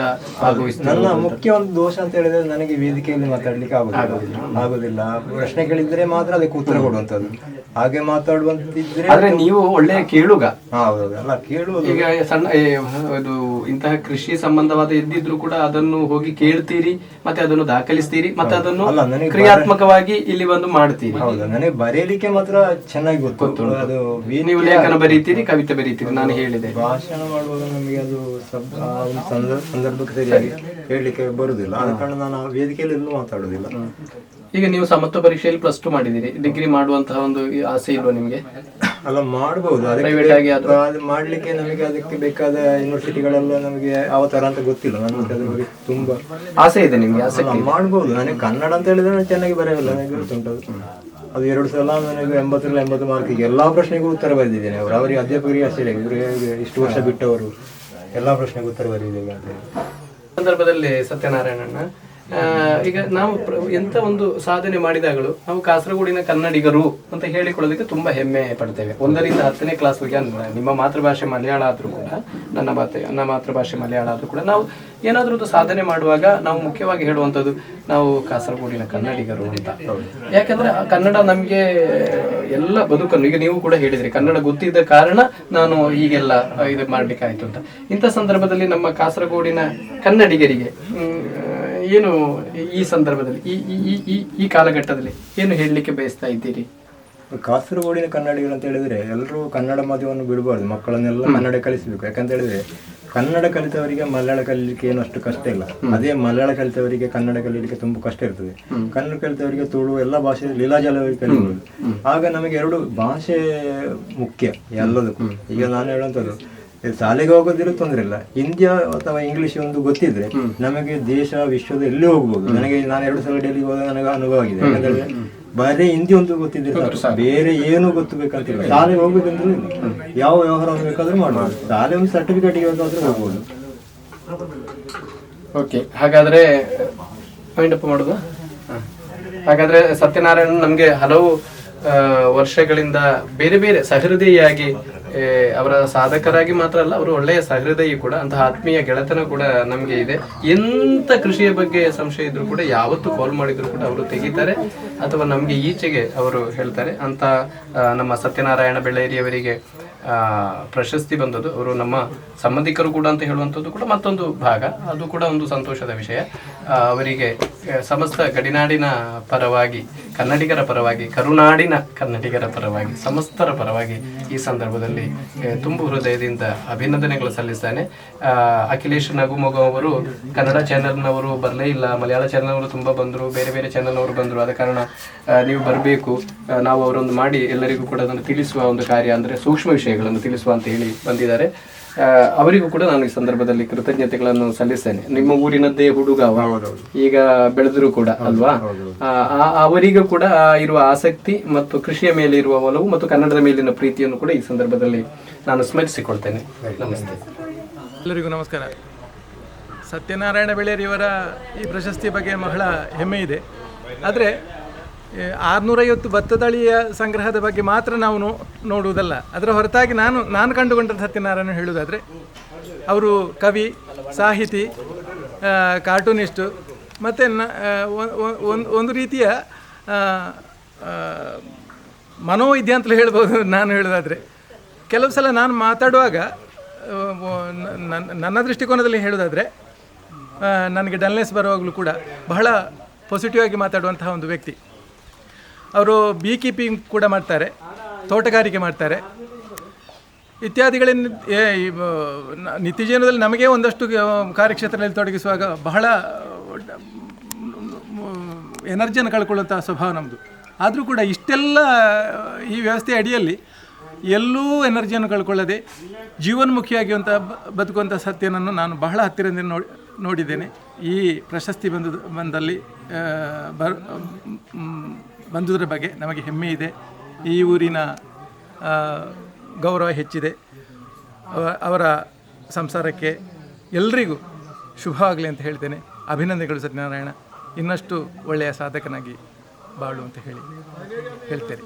ನನ್ನ ಮುಖ್ಯ ಒಂದು ದೋಷ ಅಂತ ಹೇಳಿದ್ರೆ ನನಗೆ ವೇದಿಕೆಯಲ್ಲಿ ಮಾತಾಡ್ಲಿಕ್ಕೆ ಆಗುದಿಲ್ಲ. ಆಗುದಿಲ್ಲ. ಪ್ರಶ್ನೆಗಳಿದ್ರೆ ಮಾತ್ರ ಅದಕ್ಕೆ ಉತ್ತರ ಕೊಡುವಂತದ್ದು ಹಾಗೆ ಮಾತಾಡುವಂತಿದ್ರೆ ಆದ್ರೆ ನೀವು ಒಳ್ಳೆಯ ಕೇಳುಗ. ಅಲ್ಲ ಕೇಳುವುದು ಈಗ ಸಣ್ಣ ಇದು ಇಂತಹ ಕೃಷಿ ಸಂಬಂಧವಾದ ಎದ್ದಿದ್ರು ಕೂಡ ಅದನ್ನು ಹೋಗಿ ಕೇಳ್ತೀರಿ ಮತ್ತೆ ಅದನ್ನು ದಾಖಲಿಸ್ತೀರಿ ಮತ್ತೆ ಅದನ್ನು ಅಲ್ಲ, ನನಗೆ ಕ್ರಿಯಾತ್ಮಕವಾಗಿ ಇಲ್ಲಿ ಬಂದು ಮಾಡ್ತೀರಿ. ಹೌದು. ನನಗೆ ಬರೆಯಲಿಕ್ಕೆ ಮಾತ್ರ ಚೆನ್ನಾಗಿ ಗೊತ್ತು. ಅದು ನೀವು ಲೇಖನ ಬರೀತೀರಿ ಕವಿತೆ ಬರೀತೀರಿ ನಾನು ಹೇಳಿದೆ. ಭಾಷಣ ಮಾಡುವಾಗ ನಮಗೆ ಅದು ಸಬ್- ಆ ಒಂದು ಸಂದರ್ಭ ಸಂದರ್ಭಕ್ಕೆ ಸರಿಯಾಗಿ ಹೇಳಲಿಕ್ಕೆ ಬರುದಿಲ್ಲ. ಆದ ಕಾರಣ ನಾನು ವೇದಿಕೆಯಲ್ಲಿ ಎಲ್ಲೂ ಮಾತಾಡುದಿಲ್ಲ ಈಗ ನೀವು ಸಮತ್ವ ಪರೀಕ್ಷೆಯಲ್ಲಿ ಪ್ಲಸ್ ಟು ಮಾಡಿದಿರಿ ಡಿಗ್ರಿ ಮಾಡುವಂತಹ ಒಂದು ಆಸೆ ಇಲ್ವಾ ನಿಮಗೆ? ಅಲ್ಲ ಮಾಡಬಹುದು ಅದಕ್ಕೆ ಮಾಡ್ಲಿಕ್ಕೆ ನಮಗೆ ಅದಕ್ಕೆ ಬೇಕಾದ ಯೂನಿವರ್ಸಿಟಿಗಳೆಲ್ಲ ನಮಗೆ ಯಾವ ತರ ಅಂತ ಗೊತ್ತಿಲ್ಲ. ನನಗೆ ಅದ್ರ ಬಗ್ಗೆ ತುಂಬಾ ಆಸೆ ಇದೆ ನಿಮಗೆ ಆಸೆ ಮಾಡ್ಬೋದು. ನನಗೆ ಕನ್ನಡ ಅಂತ ಹೇಳಿದ್ರೆ ನಾನು ಚೆನ್ನಾಗಿ ಬರೆಯಲ್ಲ. ನನಗೆ ಗೊತ್ತುಂಟು ಅದು. ಎರಡು ಸಲ ನನಗೆ ಎಂಬತ್ತರಲ್ಲಿ ಎಂಬತ್ತು ಮಾರ್ಕಿಗೆ ಎಲ್ಲ ಪ್ರಶ್ನೆಗೂ ಉತ್ತರ ಬರೆದಿದ್ದೇನೆ ಅವರು. ಅವರಿಗೆ ಅಧ್ಯಾಪಕರಿಗೆ ಅಷ್ಟೇ ಇವರಿಗೆ ಇಷ್ಟು ವರ್ಷ ಬಿಟ್ಟವರು? ಎಲ್ಲ ಪ್ರಶ್ನೆಗೂ ಉತ್ತರ ಬರೆದಿದ್ದೇವೆ ಸಂದರ್ಭದಲ್ಲಿ ಸತ್ಯನಾರಾಯಣಣ್ಣ ಈಗ ನಾವು ಎಂತ ಒಂದು ಸಾಧನೆ ಮಾಡಿದಾಗಲೂ ನಾವು ಕಾಸರಗೋಡಿನ ಕನ್ನಡಿಗರು ಅಂತ ಹೇಳಿಕೊಳ್ಳೋದಕ್ಕೆ ತುಂಬಾ ಹೆಮ್ಮೆ ಪಡ್ತೇವೆ. ಒಂದರಿಂದ ಹತ್ತನೇ ಅಂದ್ರೆ ನಿಮ್ಮ ಮಾತೃಭಾಷೆ ಮಲಯಾಳ ಆದ್ರೂ ಕೂಡ, ನನ್ನ ಮಾತೆ, ನನ್ನ ಮಾತೃಭಾಷೆ ಮಲಯಾಳ ಆದ್ರೂ ಕೂಡ. ನಾವು ಏನಾದ್ರೂ ಒಂದು ಸಾಧನೆ ಮಾಡುವಾಗ ನಾವು ಮುಖ್ಯವಾಗಿ ಹೇಳುವಂಥದ್ದು ನಾವು ಕಾಸರಗೋಡಿನ ಕನ್ನಡಿಗರು ಅಂತ. ಯಾಕಂದ್ರೆ ಕನ್ನಡ ನಮಗೆ ಎಲ್ಲ ಬದುಕನ್ನು, ಈಗ ನೀವು ಕೂಡ ಹೇಳಿದ್ರಿ, ಕನ್ನಡ ಗೊತ್ತಿದ್ದ ಕಾರಣ ನಾನು ಈಗೆಲ್ಲ ಇದು ಮಾಡ್ಲಿಕ್ಕೆ ಆಯ್ತು ಅಂತ. ಇಂಥ ಸಂದರ್ಭದಲ್ಲಿ ನಮ್ಮ ಕಾಸರಗೋಡಿನ ಕನ್ನಡಿಗರಿಗೆ ಏನು ಈ ಸಂದರ್ಭದಲ್ಲಿ ಈ ಈ- ಈ ಈ ಕಾಲಘಟ್ಟದಲ್ಲಿ ಏನು ಹೇಳಲಿಕ್ಕೆ ಬಯಸ್ತಾ ಇದ್ದೀರಿ? ಕಾಸರಗೋಡಿನ ಕನ್ನಡಿಗರು ಅಂತ ಹೇಳಿದ್ರೆ ಎಲ್ಲರೂ ಕನ್ನಡ ಮಾಧ್ಯಮವನ್ನು ಬಿಡಬಾರ್ದು ಮಕ್ಕಳನ್ನೆಲ್ಲ ಕನ್ನಡ ಕಲಿಸಬೇಕು. ಯಾಕಂತ ಹೇಳಿದ್ರೆ ಕನ್ನಡ ಕಲಿತವರಿಗೆ ಮಲಯಾಳ ಕಲಿಲಿಕ್ಕೆ ಏನು ಅಷ್ಟು ಕಷ್ಟ ಇಲ್ಲ. ಅದೇ ಮಲಯಾಳ ಕಲಿತವರಿಗೆ ಕನ್ನಡ ಕಲೀಲಿಕ್ಕೆ ತುಂಬಾ ಕಷ್ಟ ಇರ್ತದೆ. ಕನ್ನಡ ಕಲಿತವರಿಗೆ ತುಳು ಎಲ್ಲ ಭಾಷೆ ಲೀಲಾಜಲವಾಗಿ ಕಲಿಬಹುದು ಆಗ ನಮಗೆ ಎರಡು ಭಾಷೆ ಮುಖ್ಯ ಎಲ್ಲದಕ್ಕೂ. ಈಗ ನಾನು ಹೇಳುವಂಥದ್ದು ಶಾಲೆಗೆ ಹೋಗೋದಿಲ್ಲ ತೊಂದರೆ ಇಲ್ಲ. ಹಿಂದಿ ಅಥವಾ ಇಂಗ್ಲಿಷ್ ಒಂದು ಗೊತ್ತಿದ್ರೆ ನಮಗೆ ದೇಶ ವಿಶ್ವದ ಎಲ್ಲಿ ಹೋಗ್ಬೋದು. ನನಗೆ ನಾನು ಎರಡು ಸಲ ಡೆಲ್ಲಿ ಹೋದಾಗ ನನಗೆ ಅನುಭವ ಆಗಿದೆ. ಯಾಕಂದ್ರೆ ಬರೀ ಹಿಂದಿ ಒಂದು ಗೊತ್ತಿದ್ರೆ. ಬೇರೆ ಏನು ಗೊತ್ತಬೇಕಂತಿಲ್ಲ. ಶಾಲೆಗೆ ಹೋಗ್ಬೇಕಂದ್ರೆ ಯಾವ ವ್ಯವಹಾರ ಬೇಕಾದ್ರೂ ಮಾಡ್ಬೋದು. ಶಾಲೆ ಒಂದು ಸರ್ಟಿಫಿಕೇಟ್ ಬೇಕಾದ್ರೂ ಹೋಗ್ಬೋದು. ಓಕೆ ಹಾಗಾದ್ರೆ ಪಾಯಿಂಟ್ ಅಪ್ ಮಾಡುದು? ಹಾಗಾದ್ರೆ ಸತ್ಯನಾರಾಯಣ ನಮ್ಗೆ ಹಲವು ವರ್ಷಗಳಿಂದ ಬೇರೆ ಬೇರೆ ಸಹೃದಯಿಯಾಗಿ ಅವರ ಸಾಧಕರಾಗಿ ಮಾತ್ರ ಅಲ್ಲ, ಅವರು ಒಳ್ಳೆಯ ಸಹೃದಯಿ ಕೂಡ, ಅಂತಹ ಆತ್ಮೀಯ ಗೆಳೆತನ ಕೂಡ ನಮಗೆ ಇದೆ. ಎಂತ ಕೃಷಿಯ ಬಗ್ಗೆ ಸಂಶಯ ಇದ್ರು ಕೂಡ, ಯಾವತ್ತು ಕಾಲ್ ಮಾಡಿದ್ರು ಕೂಡ ಅವರು ತೆಗಿತಾರೆ, ಅಥವಾ ನಮಗೆ ಈಚೆಗೆ ಅವರು ಹೇಳ್ತಾರೆ. ಅಂತ ನಮ್ಮ ಸತ್ಯನಾರಾಯಣ ಬೆಳ್ಳೇರಿಯವರಿಗೆ ಪ್ರಶಸ್ತಿ ಬಂದದ್ದು. ಅವರು ನಮ್ಮ ಸಂಬಂಧಿಕರು ಕೂಡ ಅಂತ ಹೇಳುವಂಥದ್ದು ಕೂಡ ಮತ್ತೊಂದು ಭಾಗ. ಅದು ಕೂಡ ಒಂದು ಸಂತೋಷದ ವಿಷಯ. ಅವರಿಗೆ ಸಮಸ್ತ ಗಡಿನಾಡಿನ ಪರವಾಗಿ, ಕನ್ನಡಿಗರ ಪರವಾಗಿ, ಕರುನಾಡಿನ ಕನ್ನಡಿಗರ ಪರವಾಗಿ, ಸಮಸ್ತರ ಪರವಾಗಿ ಈ ಸಂದರ್ಭದಲ್ಲಿ ತುಂಬು ಹೃದಯದಿಂದ ಅಭಿನಂದನೆಗಳು ಸಲ್ಲಿಸ್ತಾನೆ. ಅಖಿಲೇಶ್ ನಗುಮೊಗ ಅವರು ಕನ್ನಡ ಚಾನೆಲ್ನವರು ಬರಲೇ ಇಲ್ಲ. ಮಲಯಾಳ ಚಾನೆಲ್ನವರು ತುಂಬ ಬಂದರು. ಬೇರೆ ಬೇರೆ ಚಾನೆಲ್ನವರು ಬಂದರು. ಆದ ಕಾರಣ ನೀವು ಬರಬೇಕು. ನಾವು ಅವರೊಂದು ಮಾಡಿ ಎಲ್ಲರಿಗೂ ಕೂಡ ಅದನ್ನು ತಿಳಿಸುವ ಒಂದು ಕಾರ್ಯ ಅಂದರೆ ಸೂಕ್ಷ್ಮ ವಿಷಯಗಳನ್ನು ತಿಳಿಸುವ ಅಂತ ಹೇಳಿ ಬಂದಿದ್ದಾರೆ. ಆ, ಅವರಿಗೂ ಕೂಡ ನಾನು ಈ ಸಂದರ್ಭದಲ್ಲಿ ಕೃತಜ್ಞತೆಗಳನ್ನು ಸಲ್ಲಿಸ್ತೇನೆ. ನಿಮ್ಮ ಊರಿನದ್ದೇ ಹುಡುಗ. ಈಗ ಬೆಳೆದ್ರು ಕೂಡ ಅಲ್ವಾ? ಅವರಿಗೂ ಕೂಡ ಇರುವ ಆಸಕ್ತಿ ಮತ್ತು ಕೃಷಿಯ ಮೇಲೆ ಇರುವ ಒಲವು ಮತ್ತು ಕನ್ನಡದ ಮೇಲಿನ ಪ್ರೀತಿಯನ್ನು ಕೂಡ ಈ ಸಂದರ್ಭದಲ್ಲಿ ನಾನು ಸ್ಮರಿಸಿಕೊಳ್ತೇನೆ. ನಮಸ್ತೆ. ಎಲ್ಲರಿಗೂ ನಮಸ್ಕಾರ. ಸತ್ಯನಾರಾಯಣ ಬೆಳೇರಿಯವರ ಈ ಪ್ರಶಸ್ತಿ ಬಗ್ಗೆ ಬಹಳ ಹೆಮ್ಮೆ ಇದೆ. ಆದರೆ ಆರುನೂರೈವತ್ತು ಭತ್ತದಳಿಯ ಸಂಗ್ರಹದ ಬಗ್ಗೆ ಮಾತ್ರ ನಾವು ನೋ ನೋಡುವುದಲ್ಲ. ಅದರ ಹೊರತಾಗಿ ನಾನು ನಾನು ಕಂಡುಕೊಂಡ ಸತ್ಯನಾರಾಯಣ ಹೇಳುವುದಾದರೆ, ಅವರು ಕವಿ, ಸಾಹಿತಿ ಕಾರ್ಟೂನಿಸ್ಟು, ಮತ್ತು ಒಂದು ಒಂದು ರೀತಿಯ ಮನೋವೈದ್ಯ ಅಂತಲೇ ಹೇಳ್ಬೋದು ನಾನು ಹೇಳೋದಾದರೆ ಕೆಲವು ಸಲ ನಾನು ಮಾತಾಡುವಾಗ ನನ್ನ ದೃಷ್ಟಿಕೋನದಲ್ಲಿ ಹೇಳೋದಾದರೆ ನನಗೆ ಡಲ್ನೆಸ್ ಬರುವಾಗಲೂ ಕೂಡ ಬಹಳ ಪಾಸಿಟಿವ್ ಆಗಿ ಮಾತಾಡುವಂತಹ ಒಂದು ವ್ಯಕ್ತಿ. ಅವರು ಬೀ ಕೀಪಿಂಗ್ ಕೂಡ ಮಾಡ್ತಾರೆ ತೋಟಗಾರಿಕೆ ಮಾಡ್ತಾರೆ. ಇತ್ಯಾದಿಗಳಿಂದ ಏ- ಈ, ಆ, ನ- ನಿತ್ಯ ಜೀವನದಲ್ಲಿ ನಮಗೆ ಒಂದಷ್ಟು ಕಾರ್ಯಕ್ಷೇತ್ರದಲ್ಲಿ ತೊಡಗಿಸುವಾಗ ಬಹಳ ಎನರ್ಜಿಯನ್ನು ಕಳ್ಕೊಳ್ಳುವಂಥ ಸ್ವಭಾವ ನಮ್ಮದು ಆದರೂ ಕೂಡ ಇಷ್ಟೆಲ್ಲ ಈ ವ್ಯವಸ್ಥೆ ಅಡಿಯಲ್ಲಿ ಎಲ್ಲೂ ಎನರ್ಜಿಯನ್ನು ಕಳ್ಕೊಳ್ಳದೆ ಜೀವನ್ಮುಖಿಯಾಗಿರುವಂಥ ಬದುಕುವಂಥ ಸತ್ಯನನ್ನು ನಾನು ಬಹಳ ಹತ್ತಿರದಿಂದ ನೋಡಿ ನೋಡಿದ್ದೇನೆ. ಈ ಪ್ರಶಸ್ತಿ ಬಂದು ಬಂದಲ್ಲಿ ಬರ್ ಬಂದುದರ ಬಗ್ಗೆ ನಮಗೆ ಹೆಮ್ಮೆ ಇದೆ. ಈ ಊರಿನ ಗೌರವ ಹೆಚ್ಚಿದೆ. ಅವರ ಸಂಸಾರಕ್ಕೆ ಎಲ್ರಿಗೂ ಶುಭವಾಗಲಿ ಅಂತ ಹೇಳ್ತೇನೆ. ಅಭಿನಂದನೆಗಳು ಸತ್ಯನಾರಾಯಣ ಇನ್ನಷ್ಟು ಒಳ್ಳೆಯ ಸಾಧಕನಾಗಿ ಬಾಳು ಅಂತ ಹೇಳಿ ಹೇಳ್ತೇನೆ.